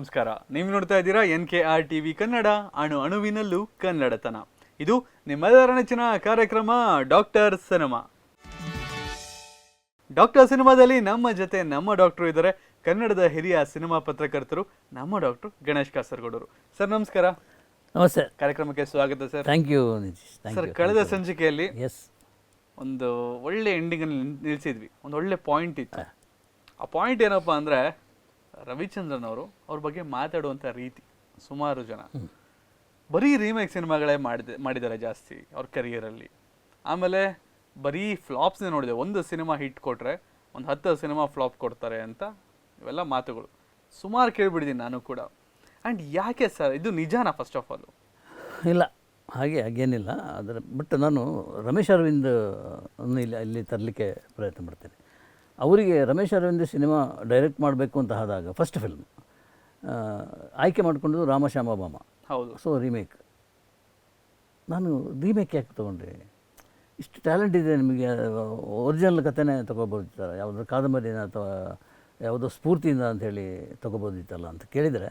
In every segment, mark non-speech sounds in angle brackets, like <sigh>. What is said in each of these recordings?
ನಮಸ್ಕಾರ. ನೀವು ನೋಡ್ತಾ ಇದ್ದೀರಾ N K R T V Kannada ಅಣು ಅಣುವಿನಲ್ಲೂ ಕನ್ನಡತನ. ಇದು ನಿಮ್ಮೆಲ್ಲರ ನೆಚ್ಚಿನ ಕಾರ್ಯಕ್ರಮ ಡಾಕ್ಟರ್ ಸಿನಿಮಾ. ಡಾಕ್ಟರ್ ಸಿನಿಮಾದಲ್ಲಿ ನಮ್ಮ ಜೊತೆ ನಮ್ಮ ಡಾಕ್ಟರ್ ಇದ್ದಾರೆ. ಕನ್ನಡದ ಹಿರಿಯ ಸಿನಿಮಾ ಪತ್ರಕರ್ತರು ನಮ್ಮ ಡಾಕ್ಟರ್ ಗಣೇಶ್ ಕಾಸರಗೌಡರು. ಸರ್ ನಮಸ್ಕಾರ. ನಮಸ್ತೆ. ಕಾರ್ಯಕ್ರಮಕ್ಕೆ ಸ್ವಾಗತ ಸರ್. ಥ್ಯಾಂಕ್ ಯು ಸರ್ ಕಳೆದ ಸಂಚಿಕೆಯಲ್ಲಿ ಎಸ್ ಒಂದು ಒಳ್ಳೆ ಎಂಡಿಂಗ್ ನಿಲ್ಸಿದ್ವಿ. ಒಂದು ಒಳ್ಳೆ ಪಾಯಿಂಟ್ ಇತ್ತು. ಆ ಪಾಯಿಂಟ್ ಏನಪ್ಪ ಅಂದ್ರೆ ರವಿಚಂದ್ರನ್ ಅವರು ಅವ್ರ ಬಗ್ಗೆ ಮಾತಾಡುವಂತ ರೀತಿ ಸುಮಾರು ಜನ. ಬರೀ ರೀಮೇಕ್ ಸಿನಿಮಾಗಳೇ ಮಾಡಿದೆ ಮಾಡಿದ್ದಾರೆ ಜಾಸ್ತಿ ಅವ್ರ ಕರಿಯರಲ್ಲಿ ಆಮೇಲೆ ಬರೀ ಫ್ಲಾಪ್ಸ್ನೇ ನೋಡಿದೆ. ಒಂದು ಸಿನಿಮಾ ಹಿಟ್ ಕೊಟ್ರೆ ಒಂದು ಹತ್ತು ಸಿನಿಮಾ ಫ್ಲಾಪ್ ಕೊಡ್ತಾರೆ ಅಂತ ಇವೆಲ್ಲ ಮಾತುಗಳು. ಸುಮಾರು ಕೇಳಿಬಿಡಿದ್ದೀನಿ ನಾನು ಕೂಡ. ಆ್ಯಂಡ್ ಯಾಕೆ ಸರ್? ಇದು ನಿಜಾನಾ ಫಸ್ಟ್ ಆಫ್ ಆಲ್ ಇಲ್ಲ ಹಾಗೆ ಹಾಗೇನಿಲ್ಲ. ಅದರ ಬಟ್ ನಾನು ರಮೇಶ್ ಅರವಿಂದ್ ಇಲ್ಲಿ ಅಲ್ಲಿ ತರಲಿಕ್ಕೆ ಪ್ರಯತ್ನ ಮಾಡ್ತೇನೆ. ಅವರಿಗೆ ರಮೇಶ್ ಅರವಿಂದ್ ಸಿನಿಮಾ ಡೈರೆಕ್ಟ್ ಮಾಡಬೇಕು ಅಂತ ಆದಾಗ ಫಸ್ಟ್ ಫಿಲ್ಮ್ ಆಯ್ಕೆ ಮಾಡಿಕೊಂಡು ರಾಮಶ್ಯಾಮ ಬಾಮ. ಹೌದು. ಸೊ ರೀಮೇಕ್ ನಾನು ರೀಮೇಕ್ ಯಾಕೆ ತೊಗೊಂಡ್ರಿ ಇಷ್ಟು ಟ್ಯಾಲೆಂಟ್ ಇದೆ ನಿಮಗೆ ಒರಿಜಿನಲ್ ಕಥೆನೇ ತೊಗೊಬೋದಿತ್ತಲ್ಲ? ಯಾವುದೋ ಕಾದಂಬರಿನ ಅಥವಾ ಯಾವುದೋ ಸ್ಫೂರ್ತಿಯಿಂದ ಅಂಥೇಳಿ ತೊಗೊಬೋದಿತ್ತಲ್ಲ ಅಂತ ಕೇಳಿದರೆ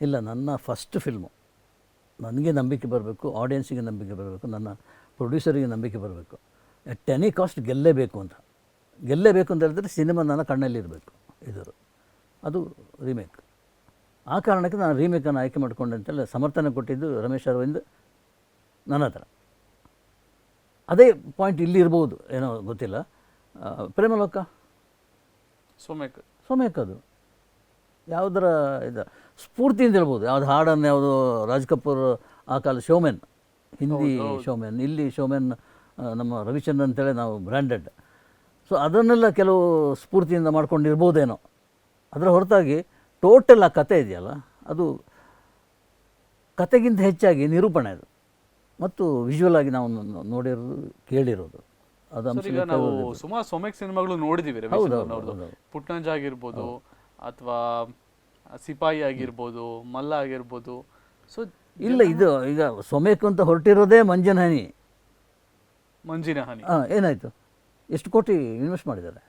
ಇಲ್ಲ ನನ್ನ ಫಸ್ಟ್ ಫಿಲ್ಮು ನನಗೆ ನಂಬಿಕೆ ಬರಬೇಕು ಆಡಿಯನ್ಸಿಗೆ ನಂಬಿಕೆ ಬರಬೇಕು ನನ್ನ ಪ್ರೊಡ್ಯೂಸರಿಗೆ ನಂಬಿಕೆ ಬರಬೇಕು. ಎಟ್ ಎನಿ ಕಾಸ್ಟ್ ಗೆಲ್ಲೇಬೇಕು ಅಂತ. ಗೆಲ್ಲೇಬೇಕು ಅಂತ ಹೇಳಿದ್ರೆ ಸಿನಿಮಾ ನನ್ನ ಕಣ್ಣಲ್ಲಿರಬೇಕು ಇದು ಅದು ರೀಮೇಕ್ ಆ ಕಾರಣಕ್ಕೆ ನಾನು ರೀಮೇಕನ್ನು ಆಯ್ಕೆ ಮಾಡಿಕೊಂಡೆ ಅಂತೇಳಿ ಸಮರ್ಥನೆ ಕೊಟ್ಟಿದ್ದು ರಮೇಶ್ ಅರವಿಂದ್ ನನ್ನ ಹತ್ರ. ಅದೇ ಪಾಯಿಂಟ್ ಇಲ್ಲಿ ಇರ್ಬೋದು ಏನೋ ಗೊತ್ತಿಲ್ಲ. ಪ್ರೇಮಲೋಕ ಸೋಮೇಕ್. ಸೋಮೇಕ್ ಅದು. ಯಾವುದರ ಇದು ಸ್ಫೂರ್ತಿ ಅಂತ ಹೇಳ್ಬೋದು. ಯಾವ್ದು ಹಾಡನ್ನು ಯಾವುದು ರಾಜ್ ಕಪೂರ್ ಆ ಕಾಲ ಶೋಮೆನ್ ಹಿಂದಿ ಶೋಮೆನ್ ಇಲ್ಲಿ ಶೋಮೆನ್ ನಮ್ಮ ರವಿಚಂದ್ರ ಅಂತೇಳಿ ನಾವು ಬ್ರ್ಯಾಂಡೆಡ್ ಸೊ ಅದನ್ನೆಲ್ಲ ಕೆಲವು ಸ್ಫೂರ್ತಿಯಿಂದ ಮಾಡ್ಕೊಂಡಿರ್ಬೋದೇನೋ. ಅದರ ಹೊರತಾಗಿ ಟೋಟಲ್ ಆ ಕತೆ ಇದೆಯಲ್ಲ ಅದು ಕತೆಗಿಂತ ಹೆಚ್ಚಾಗಿ ನಿರೂಪಣೆ ಅದು. ಮತ್ತು ವಿಜುವಲ್ ಆಗಿ ನಾವು ನೋಡಿರೋದು ಕೇಳಿರೋದು. ಈಗ ನಾವು ಸುಮಾರು ಸೊಮೆಕ್ ಸಿನಿಮಾಗಳು ನೋಡಿದೀವಿ ಪುಟ್ನಂಜ ಆಗಿರ್ಬೋದು ಅಥವಾ ಸಿಪಾಯಿ ಆಗಿರ್ಬೋದು ಮಲ್ಲ ಆಗಿರ್ಬೋದು. ಸೊ ಇಲ್ಲ ಇದು ಈಗ ಸೊಮೆಕ್ ಅಂತ ಹೊರಟಿರೋದೇ ಮಂಜಿನ ಹನಿ ಮಂಜಿನ ಹನಿ ಏನಾಯಿತು? ಎಷ್ಟು ಕೋಟಿ ಇನ್ವೆಸ್ಟ್ ಮಾಡಿದ್ದಾರೆ?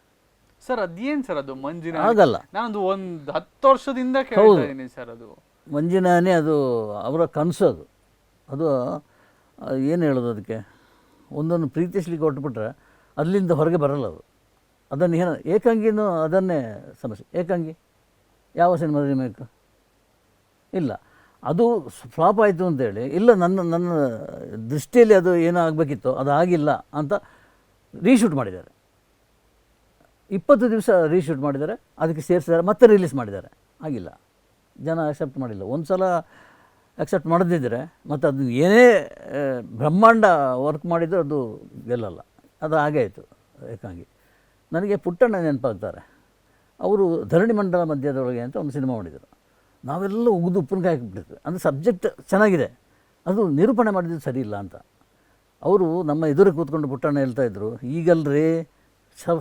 ಸರ್ ಅದೇನು ಸರ್ ಅದು ಮಂಜಿನ? ಆಗಲ್ಲ. ನಾನೊಂದು ಒಂದು ಹತ್ತು ವರ್ಷದಿಂದ ಕೇಳ್ತಾ ಇದೀನಿ ಸರ್ ಅದು. ಮಂಜಿನಾನೇ ಅದು ಅವರ ಕನಸು ಅದು. ಅದು ಏನು ಹೇಳೋದು ಅದಕ್ಕೆ? ಒಂದನ್ನು ಪ್ರೀತಿಸ್ಲಿಕ್ಕೆ ಹೊರಟುಬಿಟ್ರೆ ಅಲ್ಲಿಂದ ಹೊರಗೆ ಬರಲ್ಲ ಅದು. ಅದನ್ನು ಏನು ಏಕಾಂಗಿನೂ ಅದನ್ನೇ ಸಮಸ್ಯೆ. ಏಕಾಂಗಿ? ಯಾವ ಸಿನಿಮಾ ರಿಮೇಕ್ ಇಲ್ಲ. ಅದು ಫ್ಲಾಪ್ ಆಯಿತು ಅಂತೇಳಿ ಇಲ್ಲ ನನ್ನ ನನ್ನ ದೃಷ್ಟಿಯಲ್ಲಿ ಅದು ಏನೋ ಆಗಬೇಕಿತ್ತು ಅದು ಆಗಿಲ್ಲ ಅಂತ ರೀಶೂಟ್ ಮಾಡಿದ್ದಾರೆ. ಇಪ್ಪತ್ತು ದಿವಸ ರೀಶೂಟ್ ಮಾಡಿದ್ದಾರೆ, ಅದಕ್ಕೆ ಸೇರಿಸಿದ್ದಾರೆ, ಮತ್ತೆ ರಿಲೀಸ್ ಮಾಡಿದ್ದಾರೆ. ಆಗಿಲ್ಲ. ಜನ ಅಕ್ಸೆಪ್ಟ್ ಮಾಡಿಲ್ಲ. ಒಂದು ಸಲ ಅಕ್ಸೆಪ್ಟ್ ಮಾಡದಿದ್ದರೆ ಮತ್ತು ಅದು ಏನೇ ಬ್ರಹ್ಮಾಂಡ ವರ್ಕ್ ಮಾಡಿದರೂ ಅದು ಗೆಲ್ಲಲ್ಲ. ಅದು ಹಾಗೆ ಆಯಿತು, ಏಕಾಂಗಿ. ನನಗೆ ಪುಟ್ಟಣ್ಣ ನೆನಪಾಗ್ತಾರೆ. ಅವರು ಧರಣಿ ಮಂಡಲ ಮಧ್ಯದೊಳಗೆ ಅಂತ ಒಂದು ಸಿನಿಮಾ ಮಾಡಿದರು. ನಾವೆಲ್ಲ ಉಗಿದು ಉಪ್ಪಿನಕಾಯಿ ಹಾಕಿಬಿಟ್ಟಿದ್ವಿ. ಅಂದರೆ ಸಬ್ಜೆಕ್ಟ್ ಚೆನ್ನಾಗಿದೆ. ಅದು ನಿರೂಪಣೆ ಮಾಡಿದ್ದು ಸರಿ ಇಲ್ಲ ಅಂತ. ಅವರು ನಮ್ಮ ಎದುರು ಕೂತ್ಕೊಂಡು ಪುಟ್ಟಣ್ಣ ಹೇಳ್ತಾ ಇದ್ರು ಈಗಲ್ರಿ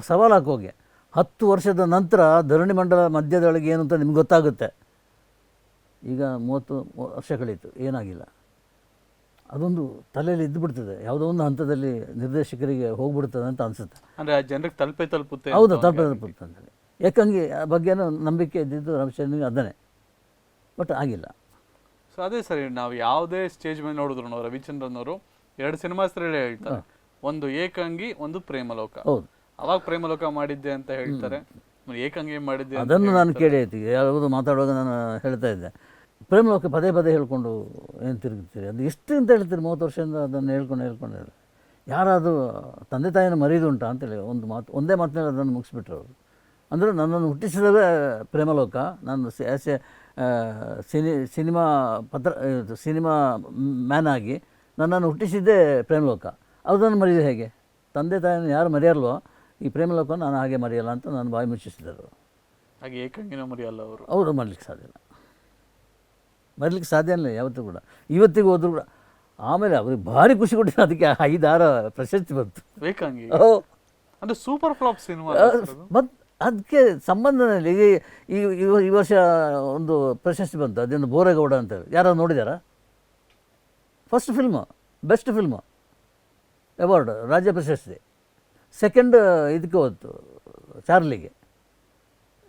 ಸವಾಲು ಹಾಕೋಗೆ. ಹತ್ತು ವರ್ಷದ ನಂತರ ಧರಣಿ ಮಂಡಲ ಮಧ್ಯದೊಳಗೆ ಏನು ಅಂತ ನಿಮ್ಗೆ ಗೊತ್ತಾಗುತ್ತೆ. ಈಗ ಮೂವತ್ತು ವರ್ಷ ಕಳೀತು ಏನಾಗಿಲ್ಲ. ಅದೊಂದು ತಲೆಯಲ್ಲಿ ಇದ್ದು ಬಿಡ್ತದೆ ಯಾವುದೋ ಒಂದು ಹಂತದಲ್ಲಿ ನಿರ್ದೇಶಕರಿಗೆ ಹೋಗ್ಬಿಡ್ತದೆ ಅಂತ ಅನಿಸುತ್ತೆ. ಅಂದರೆ ಆ ಜನರಿಗೆ ತಲುಪೆ ತಲುಪುತ್ತೆ ಹೌದು ತಲುಪೆ ತಲುಪುತ್ತೆ ಅಂತೇಳಿ ಯಾಕಂಗೆ ಆ ಬಗ್ಗೆನೂ ನಂಬಿಕೆ ಇದ್ದಿದ್ದು ರಾಮಚಂದ್ರನಿಗೆ ಅದನ್ನೇ. ಬಟ್ ಆಗಿಲ್ಲ. ಸೊ ಅದೇ ಸರಿ ನಾವು ಯಾವುದೇ ಸ್ಟೇಜ್ ಮೇಲೆ ನೋಡಿದ್ರು ನಾವು ರವಿಚಂದ್ರನ್ ಅವರು ಎರಡು ಸಿನಿಮಾ ಹೆಸರು ಹೇಳ್ತಾರೆ. ಒಂದು ಏಕಾಂಗಿ ಒಂದು ಪ್ರೇಮಲೋಕ. ಹೌದು. ಅವಾಗ ಪ್ರೇಮಲೋಕ ಮಾಡಿದ್ದೆ ಅಂತ ಹೇಳ್ತಾರೆ. ಏಕಾಂಗಿ ಮಾಡಿದ್ದೆ ಅದನ್ನು ನಾನು ಕೇಳಿ ಆಯ್ತು ಯಾವುದು ಮಾತಾಡುವಾಗ ನಾನು ಹೇಳ್ತಾ ಇದ್ದೆ. ಪ್ರೇಮಲೋಕ ಪದೇ ಪದೇ ಹೇಳ್ಕೊಂಡು ಏನು ತಿರುಗುತ್ತೀರಿ ಅದು ಎಷ್ಟು ಅಂತ ಹೇಳ್ತೀರಿ? ಮೂವತ್ತು ವರ್ಷದಿಂದ ಅದನ್ನು ಹೇಳ್ಕೊಂಡು ಹೇಳ್ಕೊಂಡು ಹೇಳಿ ಯಾರಾದರೂ ತಂದೆ ತಾಯಿನ ಮರೀದುಂಟಾ ಅಂತೇಳಿ ಒಂದು ಮಾತು ಒಂದೇ ಮಾತಿನಲ್ಲಿ ಅದನ್ನು ಮುಗಿಸ್ಬಿಟ್ರು ಅವರು. ಅಂದರೆ ನನ್ನನ್ನು ಹುಟ್ಟಿಸಿದವೇ ಪ್ರೇಮಲೋಕ. ನಾನು ಎ ಸಿನಿ ಸಿನಿಮಾ ಪತ್ರ ಸಿನಿಮಾ ಮ್ಯಾನ್ ಆಗಿ ನನ್ನನ್ನು ಹುಟ್ಟಿಸಿದ್ದೇ ಪ್ರೇಮಲೋಕ. ಅದನ್ನು ಮರೆಯೋದು ಹೇಗೆ? ತಂದೆ ತಾಯಿನ ಯಾರು ಮರೆಯಲ್ವೋ ಈ ಪ್ರೇಮಲೋಕ ನಾನು ಹಾಗೆ ಮರೆಯಲ್ಲ ಅಂತ ನಾನು ಬಾಯಿ ಮುಚ್ಚಿಸಿದರು. ಹಾಗೆ ಏಕಾಂಗಿನ ಮರಿಯಲ್ಲ ಅವರು? ಅವರು ಮರಲಿಕ್ಕೆ ಸಾಧ್ಯ ಇಲ್ಲ. ಮರಲಿಕ್ಕೆ ಸಾಧ್ಯ ಇಲ್ಲ ಯಾವತ್ತೂ ಕೂಡ. ಇವತ್ತಿಗೂ ಹೋದ್ರು ಕೂಡ. ಆಮೇಲೆ ಅವ್ರಿಗೆ ಭಾರಿ ಖುಷಿ ಕೊಟ್ಟಿದ್ದು ಅದಕ್ಕೆ ಐದಾರ ಪ್ರಶಸ್ತಿ ಬಂತು. ಏಕಾಂಗಿ? ಓ. ಅಂದರೆ ಸೂಪರ್ ಫ್ಲಾಪ್ ಸಿನಿಮಾ ಮತ್ತು ಅದಕ್ಕೆ ಸಂಬಂಧನೇ ಇಲ್ಲ. ಈಗ ಈ ಈ- ಈ ವರ್ಷ ಒಂದು ಪ್ರಶಸ್ತಿ ಬಂತು ಅದೇನು ಬೋರೇಗೌಡ ಅಂತ ಯಾರು ನೋಡಿದಾರಾ? First film best film award ರಾಜ್ಯ ಪ್ರಶಸ್ತಿ ಸೆಕೆಂಡ್ ಇದಕ್ಕೆ ಹೋಯ್ತು ಚಾರ್ಲಿಗೆ.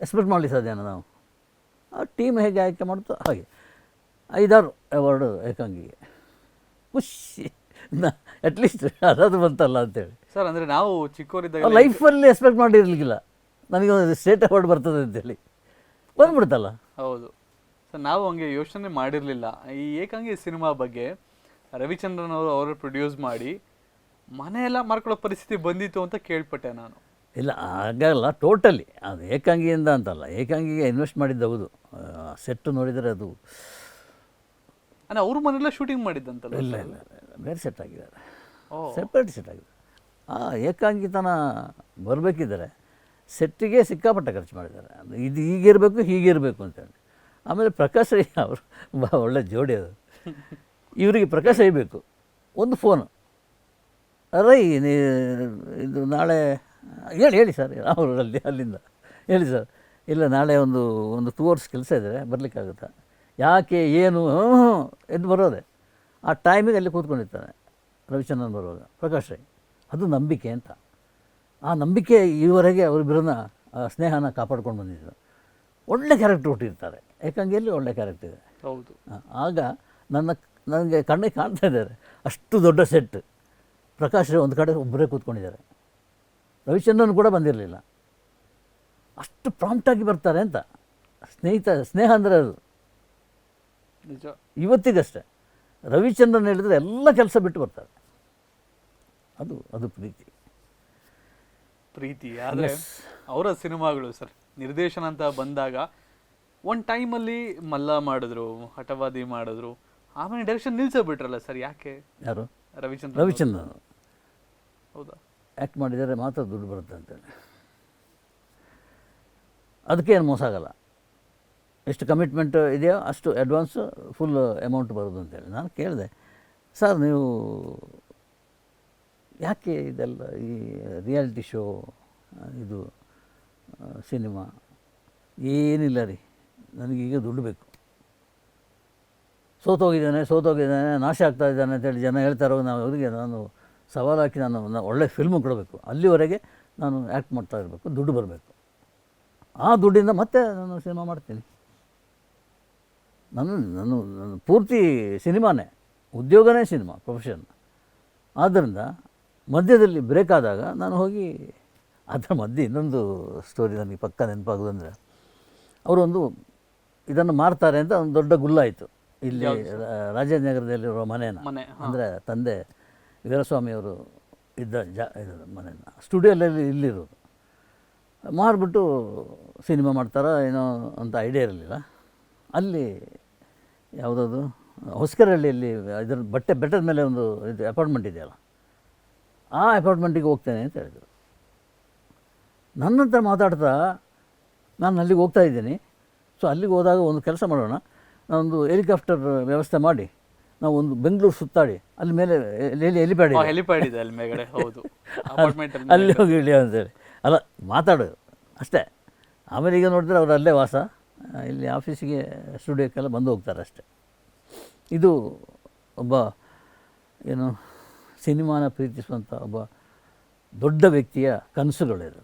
ಎಕ್ಸ್ಪೆಕ್ಟ್ ಮಾಡಲಿ ಸಾಧ್ಯನ ನಾವು. ಆ ಟೀಮ್ ಹೇಗೆ ಆಯ್ಕೆ ಮಾಡ್ತೋ ಹಾಗೆ. ಐದಾರು ಅವಾರ್ಡು ಏಕಾಂಗಿಗೆ. ಖುಷಿ. ಅಟ್ಲೀಸ್ಟ್ ಅದಾದ್ರು ಬಂತಲ್ಲ ಅಂತೇಳಿ. ಸರ್ ಅಂದರೆ ನಾವು ಚಿಕ್ಕವರಿದ್ದಾಗ ಲೈಫಲ್ಲಿ ಎಕ್ಸ್ಪೆಕ್ಟ್ ಮಾಡಿರ್ಲಿಕ್ಕಿಲ್ಲ. ನನಗೆ ಒಂದು ಸ್ಟೇಟ್ ಅವಾರ್ಡ್ ಬರ್ತದೆ ಅಂತೇಳಿ. ಬಂದ್ಬಿಡ್ತಲ್ಲ. ಹೌದು. ಸರ್ ನಾವು ಹಂಗೆ ಯೋಚನೆ ಮಾಡಿರಲಿಲ್ಲ. ಈ ಏಕಾಂಗಿ ಸಿನಿಮಾ ಬಗ್ಗೆ ರವಿಚಂದ್ರನ್ ಅವರು ಅವರು ಪ್ರೊಡ್ಯೂಸ್ ಮಾಡಿ ಮನೆಯೆಲ್ಲ ಮಾರ್ಕೊಳ್ಳೋ ಪರಿಸ್ಥಿತಿ ಬಂದಿತ್ತು ಅಂತ ಕೇಳ್ಪಟ್ಟೆ ನಾನು. ಇಲ್ಲ ಆಗಲ್ಲ ಟೋಟಲಿ ಅದು ಏಕಾಂಗಿಯಿಂದ ಅಂತಲ್ಲ ಏಕಾಂಗಿಗೆ ಇನ್ವೆಸ್ಟ್ ಮಾಡಿದ್ದು ಹೌದು. ಸೆಟ್ಟು ನೋಡಿದರೆ ಅದು. ಅಂದರೆ ಅವ್ರ ಮನೆಯಲ್ಲೇ ಶೂಟಿಂಗ್ ಮಾಡಿದ್ದಂತಲ್ಲ ಇಲ್ಲ ಇಲ್ಲ ಇಲ್ಲ, ಬೇರೆ ಸೆಟ್ ಆಗಿದ್ದಾರೆ ಸೆಪ್ರೇಟ್ ಸೆಟ್ ಆಗಿದೆ ಆ ಏಕಾಂಗಿತನ ಬರಬೇಕಿದ್ದರೆ ಸೆಟ್ಟಿಗೆ ಸಿಕ್ಕಾಪಟ್ಟೆ ಖರ್ಚು ಮಾಡಿದ್ದಾರೆ. ಅದು ಇದು ಹೀಗಿರಬೇಕು ಹೀಗಿರಬೇಕು ಅಂತೇಳಿ. ಆಮೇಲೆ ಪ್ರಕಾಶ್ ರೈ ಅವರು ಒಳ್ಳೆ ಜೋಡಿ ಅದು. ಇವರಿಗೆ ಪ್ರಕಾಶ ಇರಬೇಕು. ಬೇಕು ಒಂದು ಫೋನು. ರೈ ನೀ ಇದು ನಾಳೆ ಹೇಳಿ ಹೇಳಿ ಸರ್ ಅವರಲ್ಲಿ ಅಲ್ಲಿ ಅಲ್ಲಿಂದ. ಹೇಳಿ ಸರ್. ಇಲ್ಲ ನಾಳೆ ಒಂದು ಒಂದು ಟೂ ಅವರ್ಸ್ ಕೆಲಸ ಇದ್ದರೆ ಬರಲಿಕ್ಕಾಗುತ್ತಾ? ಯಾಕೆ ಏನು ಎದ್ದು ಬರೋದೆ. ಆ ಟೈಮಿಗೆ ಅಲ್ಲಿ ಕೂತ್ಕೊಂಡಿರ್ತಾನೆ ರವಿಚಂದ್ರನ್ ಬರುವಾಗ ಪ್ರಕಾಶ್ ರೈ. ಅದು ನಂಬಿಕೆ ಅಂತ. ಆ ನಂಬಿಕೆ ಈವರೆಗೆ ಅವರಿಬ್ಬರನ್ನ ಸ್ನೇಹನ ಕಾಪಾಡ್ಕೊಂಡು ಬಂದಿದ್ದರು ಒಳ್ಳೆ ಕ್ಯಾರೆಕ್ಟರ್ ಹುಟ್ಟಿರ್ತಾರೆ. ಏಕಾಂಗಿಯಲ್ಲಿ ಒಳ್ಳೆ ಕ್ಯಾರೆಕ್ಟರ್ ಇದೆ? ಹೌದು. ಆಗ ನನ್ನ ನನಗೆ ಕಣ್ಣಿಗೆ ಕಾಣ್ತಾ ಇದ್ದಾರೆ. ಅಷ್ಟು ದೊಡ್ಡ ಸೆಟ್ ಪ್ರಕಾಶ್ ಒಂದು ಕಡೆ ಒಬ್ಬರೇ ಕೂತ್ಕೊಂಡಿದ್ದಾರೆ. ರವಿಚಂದ್ರನ್ ಕೂಡ ಬಂದಿರಲಿಲ್ಲ. ಅಷ್ಟು ಪ್ರಾಂಪ್ಟಾಗಿ ಬರ್ತಾರೆ ಅಂತ. ಸ್ನೇಹಿತ ಸ್ನೇಹ ಅಂದರೆ ಅದು. ನಿಜ. ಇವತ್ತಿಗಷ್ಟೇ. ರವಿಚಂದ್ರನ್ ಹೇಳಿದ್ರೆ ಎಲ್ಲ ಕೆಲಸ ಬಿಟ್ಟು ಬರ್ತಾರೆ. ಅದು ಅದು ಪ್ರೀತಿ. ಪ್ರೀತಿ. ಆದರೆ ಅವರ ಸಿನಿಮಾಗಳು ಸರ್ ನಿರ್ದೇಶನ ಅಂತ ಬಂದಾಗ ಒಂದು ಟೈಮಲ್ಲಿ ಮಲ್ಲ ಮಾಡಿದ್ರು ಹಠವಾದಿ ಮಾಡಿದ್ರು ಆಮೇಲೆ ಡೈರೆಕ್ಷನ್ ನಿಲ್ಸೇ ಬಿಟ್ರಲ್ಲ ಸರ್ ಯಾಕೆ? ಯಾರು? ರವಿಚಂದ್ರ ರವಿಚಂದ್ರ ಹೌದಾ? ಆ್ಯಕ್ಟ್ ಮಾಡಿದರೆ ಮಾತ್ರ ದುಡ್ಡು ಬರುತ್ತೆ ಅಂತೇಳಿ. ಅದಕ್ಕೆ ಏನು ಮೋಸ ಆಗಲ್ಲ. ಎಷ್ಟು ಕಮಿಟ್ಮೆಂಟ್ ಇದೆಯೋ ಅಷ್ಟು ಅಡ್ವಾನ್ಸ್ ಫುಲ್ ಅಮೌಂಟ್ ಬರೋದು ಅಂತೇಳಿ. ನಾನು ಕೇಳಿದೆ ಸರ್ ನೀವು ಯಾಕೆ ಇದೆಲ್ಲ ಈ ರಿಯಾಲಿಟಿ ಶೋ ಇದು ಸಿನಿಮಾ ಏನಿಲ್ಲ ರೀ? ನನಗೀಗ ದುಡ್ಡು ಬೇಕು. ಸೋತೋಗಿದ್ದಾನೆ ಸೋತೋಗಿದ್ದಾನೆ, ನಾಶ ಆಗ್ತಾ ಇದ್ದಾನೆ ಅಂತೇಳಿ ಜನ ಹೇಳ್ತಾರೋ ನಾವು ಅವರಿಗೆ ನಾನು ಸವಾಲಾಕಿ ನಾನು ಒಳ್ಳೆ ಫಿಲ್ಮ್ ಕೊಡಬೇಕು. ಅಲ್ಲಿವರೆಗೆ ನಾನು ಆ್ಯಕ್ಟ್ ಮಾಡ್ತಾ ಇರಬೇಕು, ದುಡ್ಡು ಬರಬೇಕು. ಆ ದುಡ್ಡಿಂದ ಮತ್ತೆ ನಾನು ಸಿನಿಮಾ ಮಾಡ್ತೀನಿ. ನಾನು ನಾನು ನನ್ನ ಪೂರ್ತಿ ಸಿನಿಮಾನೇ ಉದ್ಯೋಗನೇ ಸಿನಿಮಾ ಪ್ರೊಫೆಷನ್ ಆದ್ದರಿಂದ ಮಧ್ಯದಲ್ಲಿ ಬ್ರೇಕ್ ಆದಾಗ ನಾನು ಹೋಗಿ ಅದರ ಮಧ್ಯೆ ಇನ್ನೊಂದು ಸ್ಟೋರಿ ನನಗೆ ಪಕ್ಕ ನೆನಪಾಗೋದಂದರೆ ಅವರೊಂದು ಇದನ್ನು ಮಾರ್ತಾರೆ ಅಂತ ಒಂದು ದೊಡ್ಡ ಗುಲ್ಲಾಯಿತು. ಇಲ್ಲಿ ರಾಜನಗರದಲ್ಲಿರುವ ಮನೇನ? ಮನೆ ಅಂದರೆ ತಂದೆ ವೀರಸ್ವಾಮಿಯವರು ಇದ್ದ ಜಾ ಇದು ಮನೆಯನ್ನು ಸ್ಟುಡಿಯೋದಲ್ಲಿ ಇಲ್ಲಿರೋದು ಮಾರಿಬಿಟ್ಟು ಸಿನಿಮಾ ಮಾಡ್ತಾರ ಏನೋ ಅಂತ ಐಡಿಯಾ ಇರಲಿಲ್ಲ. ಅಲ್ಲಿ ಯಾವುದದು? ಹೊಸ್ಕರಹಳ್ಳಿಯಲ್ಲಿ ಇದರ ಬಟ್ಟೆ ಬೆಟ್ಟದ ಮೇಲೆ ಒಂದು ಇದು ಅಪಾರ್ಟ್ಮೆಂಟ್ ಇದೆಯಲ್ಲ? ಆ ಅಪಾರ್ಟ್ಮೆಂಟಿಗೆ ಹೋಗ್ತೇನೆ ಅಂತ ಹೇಳಿದರು. ನನ್ನ ಹತ್ರ ಮಾತಾಡ್ತಾ ನಾನು ಅಲ್ಲಿಗೆ ಹೋಗ್ತಾ ಇದ್ದೀನಿ. ಸೊ ಅಲ್ಲಿಗೆ ಹೋದಾಗ ಒಂದು ಕೆಲಸ ಮಾಡೋಣ. ನಾವೊಂದು ಹೆಲಿಕಾಪ್ಟರ್ ವ್ಯವಸ್ಥೆ ಮಾಡಿ ನಾವು ಒಂದು ಬೆಂಗಳೂರು ಸುತ್ತಾಡಿ ಅಲ್ಲಿ ಮೇಲೆ ಎಲ್ಲಿ ಹೆಲಿಪ್ಯಾಡ್ ಇದೆ? ಹೆಲಿಪ್ಯಾಡ್ ಇದೆ ಅಲ್ಲಿ ಮೇಗಡೆ ಹೌದು. ಅಪಾರ್ಟ್ಮೆಂಟ್ <laughs> ಅಲ್ಲಿ ಹೋಗಿ ಇಳಿ ಅಂತೇಳಿ. ಅಲ್ಲ ಮಾತಾಡೋದು ಅಷ್ಟೇ. ಆಮೇಲೆ ಈಗ ನೋಡಿದ್ರೆ ಅವ್ರು ಅಲ್ಲೇ ವಾಸ. ಆ, ಇಲ್ಲಿ ಆಫೀಸಿಗೆ ಸ್ಟುಡಿಯೋಕ್ಕೆಲ್ಲ ಬಂದು ಹೋಗ್ತಾರೆ ಅಷ್ಟೇ. ಇದು ಒಬ್ಬ ಏನು ಸಿನಿಮಾನ ಪ್ರೀತಿಸುವಂಥ ಒಬ್ಬ ದೊಡ್ಡ ವ್ಯಕ್ತಿಯ ಕನಸುಗಳಿದು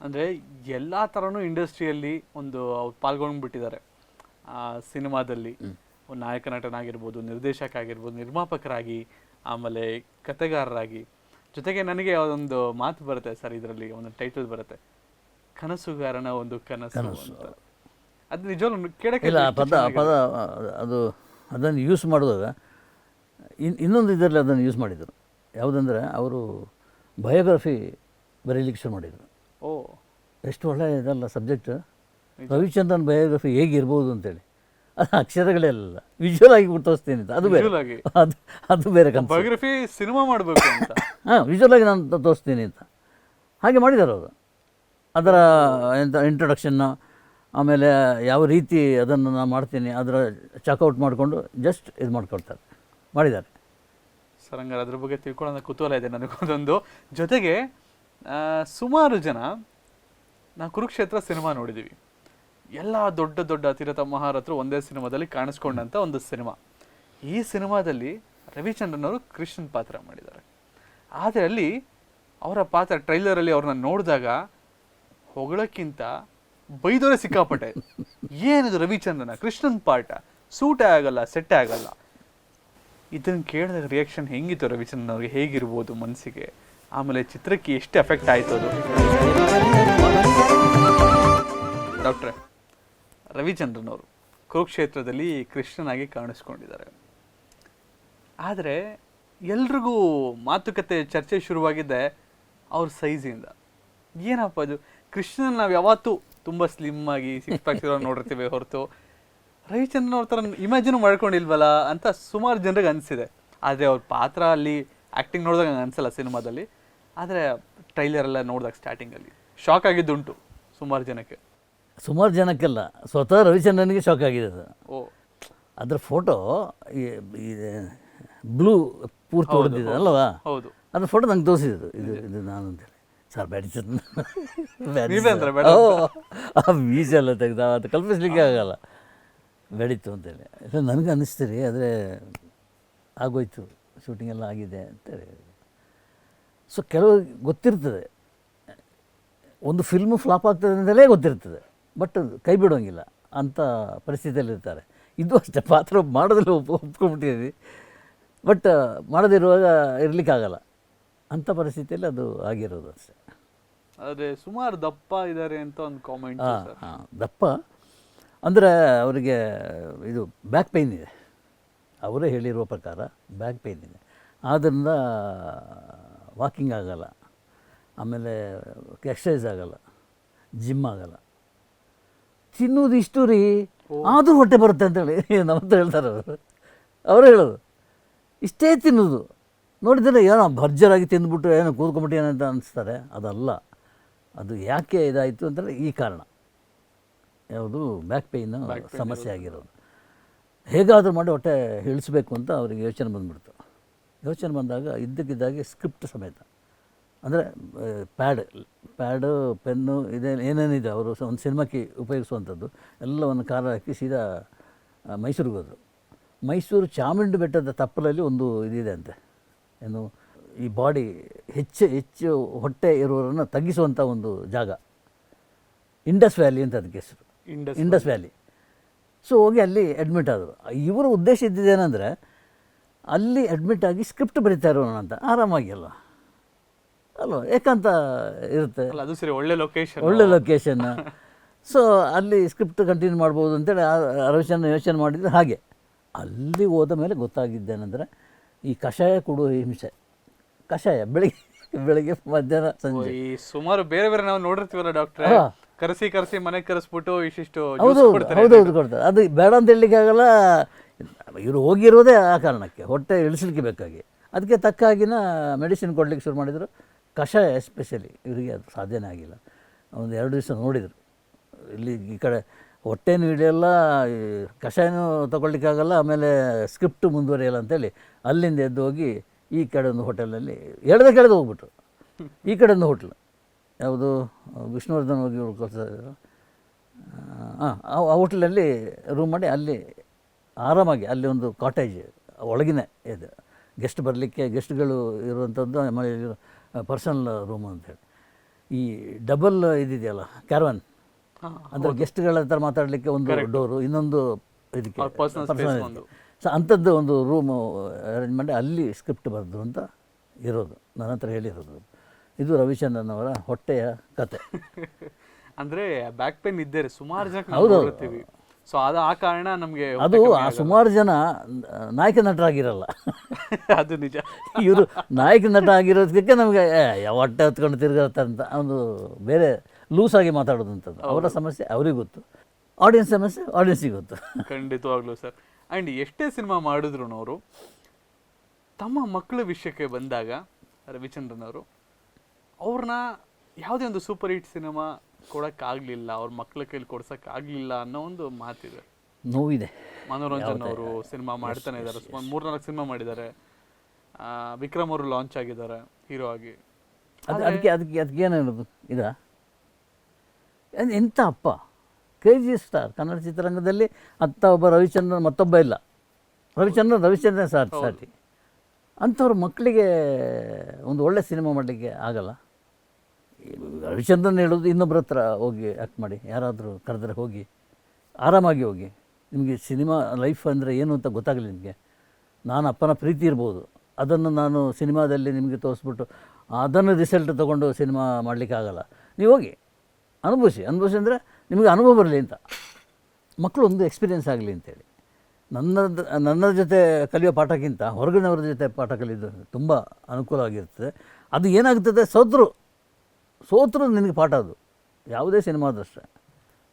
ಅಂದರೆ ಎಲ್ಲ ಥರನೂ ಇಂಡಸ್ಟ್ರಿಯಲ್ಲಿ ಒಂದು ಅವ್ರು ಪಾಲ್ಗೊಂಡ್ಬಿಟ್ಟಿದ್ದಾರೆ. ಸಿನಿಮಾದಲ್ಲಿ ಒಂದು ನಾಯಕ ನಟನಾಗಿರ್ಬೋದು ನಿರ್ದೇಶಕ ಆಗಿರ್ಬೋದು ನಿರ್ಮಾಪಕರಾಗಿ ಆಮೇಲೆ ಕತೆಗಾರರಾಗಿ ಜೊತೆಗೆ ನನಗೆ ಒಂದು ಮಾತು ಬರುತ್ತೆ ಸರ್ ಇದರಲ್ಲಿ ಒಂದು ಟೈಟಲ್ ಬರುತ್ತೆ. ಕನಸುಗಾರನ ಒಂದು ಕನಸು ಅಂತ. ಅದು ನಿಜವಾಗ್ಲೂ ಕೇಳಕ್ಕೆ ಇಲ್ಲ ಆ ಪದ ಆ ಪದ ಅದು ಅದನ್ನು ಯೂಸ್ ಮಾಡಿದಾಗ ಇನ್ ಇನ್ನೊಂದು ಇದರಲ್ಲಿ ಅದನ್ನು ಯೂಸ್ ಮಾಡಿದರು. ಯಾವುದಂದ್ರೆ ಅವರು ಬಯೋಗ್ರಫಿ ಬರೀಲಿಕ್ಕೆ ಶುರು ಮಾಡಿದರು. ಓ. ಎಷ್ಟು ಒಳ್ಳೆಯ ಇದಲ್ಲ ಸಬ್ಜೆಕ್ಟ್ ರವಿಚಂದ್ರನ್ ಬಯೋಗ್ರಫಿ ಹೇಗಿರ್ಬೋದು ಅಂತೇಳಿ. ಅದು ಅಕ್ಷರಗಳೆಲ್ಲ. ವಿಜುವಲ್ ಆಗಿ ತೋರಿಸ್ತೀನಿ ಅಂತ ಅದು ಬೇರೆ. ಅದು ಅದು ಬೇರೆ ಬಯೋಗ್ರಫಿ ಸಿನಿಮಾ ಮಾಡಬೇಕು ಅಂತ. <laughs> ಹಾಂ ವಿಜುವಲ್ ಆಗಿ ನಾನು ತೋರಿಸ್ತೀನಿ ಅಂತ. ಹಾಗೆ ಮಾಡಿದ್ದಾರೆ ಅವರು. ಅದರ ಎಂಥ ಇಂಟ್ರೊಡಕ್ಷನ್ನು ಆಮೇಲೆ ಯಾವ ರೀತಿ ಅದನ್ನು ನಾನು ಮಾಡ್ತೀನಿ ಅದರ ಚೆಕ್ಔಟ್ ಮಾಡಿಕೊಂಡು ಜಸ್ಟ್ ಇದು ಮಾಡ್ಕೊಡ್ತಾರೆ ಮಾಡಿದ್ದಾರೆ. ಸರ್ ಹಂಗಾರೆ ಅದ್ರ ಬಗ್ಗೆ ತಿಳ್ಕೊಳ್ಳೋ ಕುತೂಹಲ ಇದೆ ನನಗೊಂದೊಂದು ಜೊತೆಗೆ ಸುಮಾರು ಜನ ನಾವು ಕುರುಕ್ಷೇತ್ರ ಸಿನಿಮಾ ನೋಡಿದ್ದೀವಿ ಎಲ್ಲ ದೊಡ್ಡ ದೊಡ್ಡ ಅತಿರಥ ಮಹಾರಥರು ಒಂದೇ ಸಿನಿಮಾದಲ್ಲಿ ಕಾಣಿಸ್ಕೊಂಡಂಥ ಒಂದು ಸಿನಿಮಾ. ಈ ಸಿನಿಮಾದಲ್ಲಿ ರವಿಚಂದ್ರನ್ ಅವರು ಕೃಷ್ಣನ್ ಪಾತ್ರ ಮಾಡಿದ್ದಾರೆ. ಆದರೆ ಅಲ್ಲಿ ಅವರ ಪಾತ್ರ ಟ್ರೈಲರಲ್ಲಿ ಅವ್ರನ್ನ ನೋಡಿದಾಗ ಹೊಗಳಕ್ಕಿಂತ ಬೈದೋರೆ ಸಿಕ್ಕಾಪಟ್ಟೆ. ಏನಿದು ರವಿಚಂದ್ರನ? ಕೃಷ್ಣನ್ ಪಾಠ. ಸೂಟೇ ಆಗಲ್ಲ, ಸೆಟ್ಟೇ ಆಗಲ್ಲ. ಇದನ್ನು ಕೇಳಿದಾಗ ರಿಯಾಕ್ಷನ್ ಹೆಂಗಿತ್ತು ರವಿಚಂದ್ರನ್ ಅವ್ರಿಗೆ ಹೇಗಿರ್ಬೋದು ಮನಸ್ಸಿಗೆ ಆಮೇಲೆ ಚಿತ್ರಕ್ಕೆ ಎಷ್ಟು ಎಫೆಕ್ಟ್ ಆಯ್ತು ಅದು? ಡಾಕ್ಟ್ರೆ ರವಿಚಂದ್ರನ್ ಅವರು ಕುರುಕ್ಷೇತ್ರದಲ್ಲಿ ಕೃಷ್ಣನಾಗಿ ಕಾಣಿಸ್ಕೊಂಡಿದ್ದಾರೆ. ಆದರೆ ಎಲ್ರಿಗೂ ಮಾತುಕತೆ ಚರ್ಚೆ ಶುರುವಾಗಿದ್ದೆ ಅವ್ರ ಸೈಜಿಂದ. ಏನಪ್ಪ ಅದು ಕೃಷ್ಣನ ನಾವು ಯಾವತ್ತೂ ತುಂಬ ಸ್ಲಿಮ್ ಆಗಿ ಸಿಕ್ಸ್ ಪ್ಯಾಕ್ಸ್ ಇರೋ ನೋಡಿರ್ತೀವಿ ಹೊರತು. ರವಿಚಂದ್ರನ್ ಅವ್ರ ಥರ ಇಮ್ಯಾಜಿನ್ ಮಾಡ್ಕೊಂಡಿಲ್ವಲ್ಲ ಅಂತ ಸುಮಾರು ಜನರಿಗೆ ಅನಿಸಿದೆ. ಆದರೆ ಅವ್ರ ಪಾತ್ರ ಅಲ್ಲಿ ಆ್ಯಕ್ಟಿಂಗ್ ನೋಡಿದಾಗ ನಂಗೆ ಅನಿಸಲ್ಲ ಸಿನಿಮಾದಲ್ಲಿ. ಆದರೆ ಟ್ರೈಲರ್ ಎಲ್ಲ ನೋಡಿದಾಗ ಸ್ಟಾರ್ಟಿಂಗಲ್ಲಿ ಶಾಕ್ ಆಗಿದ್ದುಂಟು ಸುಮಾರು ಜನಕ್ಕೆ. ಸುಮಾರು ಜನಕ್ಕೆಲ್ಲ ಸ್ವತಃ ರವಿಚಂದ್ರನಿಗೆ ಶಾಕ್ ಆಗಿದೆ ಅದು. ಓ. ಅದರ ಫೋಟೋ ಬ್ಲೂ ಪೂರ್ತಿ ಹೊಡೆದಿದೆ ಅಲ್ವಾ? ಹೌದು ಅದ್ರ ಫೋಟೋ ನಂಗೆ ತೋರಿಸಿದ್ರು ಇದು ಇದು. ನಾನು ಅಂತೇಳಿ ಸರ್ ಬೇಡ ಆ ಬೀಜೆಲ್ಲ ತೆಗೆದ ಅದು ಕಲ್ಪಿಸ್ಲಿಕ್ಕೆ ಆಗಲ್ಲ. ಬೆಳೀತು ಅಂತೇಳಿ. ಇಲ್ಲ ನನಗೆ ಅನ್ನಿಸ್ತೀರಿ ಆದರೆ ಆಗೋಯ್ತು ಶೂಟಿಂಗ್ ಎಲ್ಲ ಆಗಿದೆ ಅಂತೇಳಿ. ಸೊ ಕೆಲವು ಗೊತ್ತಿರ್ತದೆ. ಒಂದು ಫಿಲ್ಮು ಫ್ಲಾಪ್ ಆಗ್ತದೆ ಅಂತಲೇ ಗೊತ್ತಿರ್ತದೆ. ಬಟ್ ಕೈ ಬಿಡೋಂಗಿಲ್ಲ ಅಂಥ ಪರಿಸ್ಥಿತಿಯಲ್ಲಿರ್ತಾರೆ. ಇದು ಅಷ್ಟೇ ಪಾತ್ರ ಮಾಡೋದ್ರಲ್ಲಿ ಒಪ್ ಒಪ್ಕೊಂಡ್ಬಿಟ್ಟಿದ್ದೀವಿ ಬಟ್ ಮಾಡದಿರುವಾಗ ಇರಲಿಕ್ಕಾಗಲ್ಲ. ಅಂಥ ಪರಿಸ್ಥಿತಿಯಲ್ಲಿ ಅದು ಆಗಿರೋದು ಅಷ್ಟೇ. ಅದೇ ಸುಮಾರು ದಪ್ಪ ಇದ್ದಾರೆ ಅಂತ ಒಂದು ಕಾಮೆಂಟ್ ಹಾಂ ಹಾಂ ದಪ್ಪ. ಅಂದರೆ ಅವರಿಗೆ ಇದು ಬ್ಯಾಕ್ ಪೇಯ್ನ್ ಇದೆ. ಅವರೇ ಹೇಳಿರುವ ಪ್ರಕಾರ ಬ್ಯಾಕ್ ಪೇಯ್ನ್ ಇದೆ. ಆದ್ದರಿಂದ ವಾಕಿಂಗ್ ಆಗಲ್ಲ. ಆಮೇಲೆ ಎಕ್ಸಸೈಸ್ ಆಗಲ್ಲ. ಜಿಮ್ ಆಗಲ್ಲ. ತಿನ್ನೋದು ಇಷ್ಟು ರೀ. ಆದರೂ ಹೊಟ್ಟೆ ಬರುತ್ತೆ ಅಂತೇಳಿ ನಮ್ಮಂತ ಹೇಳ್ತಾರೆ ಅವರು. ಅವರು ಹೇಳೋದು. ಇಷ್ಟೇ ತಿನ್ನೋದು ನೋಡಿದರೆ ಏನೋ ಭರ್ಜರಾಗಿ ತಿಂದ್ಬಿಟ್ಟು ಏನೋ ಕೂತ್ಕೊಂಡ್ಬಿಟ್ಟು ಏನಂತ ಅನಿಸ್ತಾರೆ. ಅದಲ್ಲ. ಅದು ಯಾಕೆ ಇದಾಯಿತು ಅಂತಂದರೆ ಈ ಕಾರಣ. ಯಾವುದು ಬ್ಯಾಕ್ ಪೇಯ್ನು ಸಮಸ್ಯೆ ಆಗಿರೋದು. ಹೇಗಾದರೂ ಮಾಡಿ ಹೊಟ್ಟೆ ಇಳಿಸ್ಬೇಕು ಅಂತ ಅವರಿಗೆ ಯೋಚನೆ ಬಂದ್ಬಿಡ್ತು. ಯೋಚನೆ ಬಂದಾಗ ಇದ್ದಕ್ಕಿದ್ದಾಗೆ ಸ್ಕ್ರಿಪ್ಟ್ ಸಮೇತ. ಅಂದರೆ ಪ್ಯಾಡ್ ಪ್ಯಾಡು ಪೆನ್ನು ಇದೇನು ಏನೇನಿದೆ ಅವರು ಒಂದು ಸಿನಿಮಾಕ್ಕೆ ಉಪಯೋಗಿಸುವಂಥದ್ದು ಎಲ್ಲವನ್ನು ಕಾರ ಹಾಕಿ ಸೀದಾ ಮೈಸೂರಿಗೆ ಹೋದರು. ಮೈಸೂರು ಚಾಮುಂಡಿ ಬೆಟ್ಟದ ತಪ್ಪಲಲ್ಲಿ ಒಂದು ಇದಿದೆ ಅಂತೆ. ಏನು ಈ ಬಾಡಿ ಹೆಚ್ಚು ಹೆಚ್ಚು ಹೊಟ್ಟೆ ಇರುವವರನ್ನು ತಗ್ಗಿಸುವಂಥ ಒಂದು ಜಾಗ. ಇಂಡಸ್ ವ್ಯಾಲಿ ಅಂತ ಅದಕ್ಕೆ ಹೆಸರು. ಇಂಡಸ್ ಇಂಡಸ್ ವ್ಯಾಲಿ ಸೊ ಹೋಗಿ ಅಲ್ಲಿ ಅಡ್ಮಿಟ್ ಆದರು. ಇವರ ಉದ್ದೇಶ ಇದ್ದಿದ್ದೇನೆಂದರೆ ಅಲ್ಲಿ ಅಡ್ಮಿಟ್ ಆಗಿ ಸ್ಕ್ರಿಪ್ಟ್ ಬರೀತಾ ಇರೋಣ ಅಂತ ಆರಾಮಾಗಿ ಅಲ್ಲ ಅಲ್ವ? ಏಕಾಂತ ಇರುತ್ತೆ. ಅಲ್ಲ ಅದು ಸರಿ ಒಳ್ಳೆ ಲೊಕೇಶನ್ ಒಳ್ಳೆ ಲೊಕೇಶನ್ ಸೊ ಅಲ್ಲಿ ಸ್ಕ್ರಿಪ್ಟ್ ಕಂಟಿನ್ಯೂ ಮಾಡ್ಬೋದು ಅಂತೇಳಿ ಆ ರವಿಚಂದ್ರ ಯೋಚನೆ ಮಾಡಿದರೆ ಹಾಗೆ. ಅಲ್ಲಿ ಹೋದ ಮೇಲೆ ಗೊತ್ತಾಗಿದ್ದೇನೆಂದರೆ ಈ ಕಷಾಯ ಕೊಡುವ ಹಿಂಸೆ ಕಷಾಯ ಬೆಳಿಗ್ಗೆ ಬೆಳಿಗ್ಗೆ ಮಧ್ಯಾಹ್ನ ಸಂಜೆ. ಈ ಸುಮಾರು ಬೇರೆ ಬೇರೆ ನಾವು ನೋಡಿರ್ತೀವಲ್ಲ ಡಾಕ್ಟ್ರೆ. ಕರೆಸಿ ಕರೆಸಿ ಮನೆಗೆ ಕರೆಸ್ಬಿಟ್ಟು ಇಷ್ಟಿಷ್ಟು ಹೌದು ಹೌದು ಕೊಡ್ತಾರೆ ಅದು ಬೇಡ ಅಂತ ಹೇಳಲಿಕ್ಕೆ ಆಗಲ್ಲ. ಇವರು ಹೋಗಿರೋದೇ ಆ ಕಾರಣಕ್ಕೆ. ಹೊಟ್ಟೆ ಇಳಿಸ್ಲಿಕ್ಕೆ ಬೇಕಾಗಿ. ಅದಕ್ಕೆ ತಕ್ಕಾಗಿನ ಮೆಡಿಸಿನ್ ಕೊಡ್ಲಿಕ್ಕೆ ಶುರು ಮಾಡಿದರು. ಕಷಾಯ ಎಸ್ಪೆಷಲಿ ಇವರಿಗೆ ಅದು ಸಾಧ್ಯನೇ ಆಗಿಲ್ಲ. ಒಂದು ಎರಡು ದಿವಸ ನೋಡಿದರು. ಇಲ್ಲಿ ಈ ಕಡೆ ಹೊಟ್ಟೆನೂ ಹಿಡಿಯಲ್ಲ ಕಷಾಯನೂ ತೊಗೊಳ್ಲಿಕ್ಕಾಗಲ್ಲ ಆಮೇಲೆ ಸ್ಕ್ರಿಪ್ಟ್ ಮುಂದುವರಿಯಲ್ಲ ಅಂತೇಳಿ ಅಲ್ಲಿಂದ ಎದ್ದು ಹೋಗಿ ಈ ಕಡೆ ಒಂದು ಹೋಟೆಲಲ್ಲಿ ಎಳೆದ ಕೆಳಗೆ ಹೋಗ್ಬಿಟ್ರು. ಈ ಕಡೆ ಒಂದು ಹೋಟ್ಲು. ಯಾವುದು? ವಿಷ್ಣುವರ್ಧನ್ ಹೋಗಿ ಉಳ್ಕೊಳ್ತಾ ಹಾಂ ಆ ಹೋಟ್ಲಲ್ಲಿ ರೂಮ್ ಮಾಡಿ ಅಲ್ಲಿ ಆರಾಮಾಗಿ, ಅಲ್ಲಿ ಒಂದು ಕಾಟೇಜ್ ಒಳಗಿನ ಇದೆ. ಗೆಸ್ಟ್ ಬರಲಿಕ್ಕೆ ಗೆಸ್ಟ್ಗಳು ಇರುವಂಥದ್ದು ಆಮೇಲೆ ಪರ್ಸನಲ್ ರೂಮ್ ಅಂತೇಳಿ ಈ ಡಬಲ್ ಇದಿದೆಯಲ್ಲ ಕ್ಯಾರವನ್. ಅಂದರೆ ಗೆಸ್ಟ್ಗಳ ಹತ್ರ ಮಾತಾಡಲಿಕ್ಕೆ ಒಂದು ಡೋರು ಇನ್ನೊಂದು ಇದಕ್ಕೆ ಪರ್ಸನಲ್. ಸೊ ಅಂಥದ್ದು ಒಂದು ರೂಮ್ ಅರೇಂಜ್ ಮಾಡಿ ಅಲ್ಲಿ ಸ್ಕ್ರಿಪ್ಟ್ ಬರೆದು ಅಂತ ಇರೋದು. ನನ್ನ ಹತ್ರ ಹೇಳಿರೋದು. ಇದು ರವಿಚಂದ್ರನ್ ಅವರ ಹೊಟ್ಟೆಯ ಕತೆ. ಅಂದರೆ ಬ್ಯಾಕ್ ಪೇನ್ ಇದ್ದರೆ ಸುಮಾರು ಜನ ಹೌದು. ಸೊ ಅದು ಆ ಕಾರಣ ನಮಗೆ ಅದು ಆ ಸುಮಾರು ಜನ ನಾಯಕ ನಟರಾಗಿರಲ್ಲ. <laughs> ಅದು ನಿಜ. <laughs> ಇವರು ನಾಯಕ ನಟ ಆಗಿರೋದಕ್ಕೆ ನಮಗೆ ಹೊಟ್ಟೆ ಹೊತ್ಕೊಂಡು ತಿರುಗತ್ತಂತ ಅಂತ ಒಂದು ಬೇರೆ ಲೂಸ್ ಆಗಿ ಮಾತಾಡೋದಂಥದ್ದು ಅವರ ಸಮಸ್ಯೆ ಅವ್ರಿಗೆ ಗೊತ್ತು. ಆಡಿಯನ್ಸ್ ಸಮಸ್ಯೆ ಆಡಿಯನ್ಸಿಗೆ ಗೊತ್ತು. <laughs> ಖಂಡಿತವಾಗ್ಲೂ ಸರ್. ಆ್ಯಂಡ್ ಎಷ್ಟೇ ಸಿನಿಮಾ ಮಾಡಿದ್ರು ಅವರು ತಮ್ಮ ಮಕ್ಕಳ ವಿಷಯಕ್ಕೆ ಬಂದಾಗ ರವಿಚಂದ್ರನ್ ಅವರು ಅವ್ರನ್ನ ಯಾವುದೇ ಒಂದು ಸೂಪರ್ ಹಿಟ್ ಸಿನಿಮಾ ಕೊಡಕ್ಕಾಗ್ಲಿಲ್ಲ ಅವ್ರ ಮಕ್ಕಳ ಕೈಲಿ ಕೊಡ್ಸೋಕ್ಕಾಗಲಿಲ್ಲ ಅನ್ನೋ ಒಂದು ಮಾತಿದೆ. ನೋವಿದೆ. ಮನೋರಂಜನ್ ಅವರು ಸಿನಿಮಾ ಮಾಡ್ತಾನೆ ಇದ್ದಾರೆ. ಸುಮಾರು ಮೂರ್ನಾಲ್ಕು ಸಿನಿಮಾ ಮಾಡಿದ್ದಾರೆ. ವಿಕ್ರಮ್ ಅವರು ಲಾಂಚ್ ಆಗಿದ್ದಾರೆ ಹೀರೋ ಆಗಿ. ಅದು ಅದಕ್ಕೆ ಅದಕ್ಕೆ ಅದಕ್ಕೆ ಏನು ಹೇಳೋದು ಇದಾ? ಎಂಥ ಅಪ್ಪ? ಕೆ ಜಿ ಸ್ಟಾರ್ ಕನ್ನಡ ಚಿತ್ರರಂಗದಲ್ಲಿ ಅತ್ತ ಒಬ್ಬ ರವಿಚಂದ್ರನ್ ಮತ್ತೊಬ್ಬ ಇಲ್ಲ. ರವಿಚಂದ್ರನ್ ರವಿಚಂದ್ರನ್ ಸಾರ್ ಸಾಟಿ ಅಂಥವ್ರ ಮಕ್ಕಳಿಗೆ ಒಂದು ಒಳ್ಳೆ ಸಿನಿಮಾ ಮಾಡಲಿಕ್ಕೆ ಆಗಲ್ಲ? ರವಿಚಂದ್ರನ್ ಹೇಳೋದು ಇನ್ನೊಬ್ಬರ ಹತ್ರ ಹೋಗಿ ಆ್ಯಕ್ಟ್ ಮಾಡಿ. ಯಾರಾದರೂ ಕರೆದ್ರೆ ಹೋಗಿ, ಆರಾಮಾಗಿ ಹೋಗಿ. ನಿಮಗೆ ಸಿನಿಮಾ ಲೈಫ್ ಅಂದರೆ ಏನು ಅಂತ ಗೊತ್ತಾಗಲಿ ನಿಮಗೆ. ನಾನು ಅಪ್ಪನ ಪ್ರೀತಿ ಇರ್ಬೋದು. ಅದನ್ನು ನಾನು ಸಿನಿಮಾದಲ್ಲಿ ನಿಮಗೆ ತೋರಿಸ್ಬಿಟ್ಟು ಅದನ್ನು ರಿಸಲ್ಟ್ ತೊಗೊಂಡು ಸಿನಿಮಾ ಮಾಡಲಿಕ್ಕೆ ಆಗಲ್ಲ. ನೀವು ಹೋಗಿ, ಅನುಭವಿಸಿ. ಅನುಭವಿಸಿ ಅಂದರೆ ನಿಮಗೆ ಅನುಭವ ಬರಲಿ ಅಂತ. ಮಕ್ಕಳು ಒಂದು ಎಕ್ಸ್ಪೀರಿಯೆನ್ಸ್ ಆಗಲಿ ಅಂತೇಳಿ. ನನ್ನ ನನ್ನ ಜೊತೆ ಕಲಿಯೋ ಪಾಠಕ್ಕಿಂತ ಹೊರಗಿನವ್ರ ಜೊತೆ ಪಾಠ ಕಲಿಯೋದು ತುಂಬ ಅನುಕೂಲವಾಗಿರ್ತದೆ ಅದು ಏನಾಗ್ತದೆ? ಸೋತರು. ಸೋತರು ನಿನಗೆ ಪಾಠ ಅದು. ಯಾವುದೇ ಸಿನಿಮಾದಷ್ಟೇ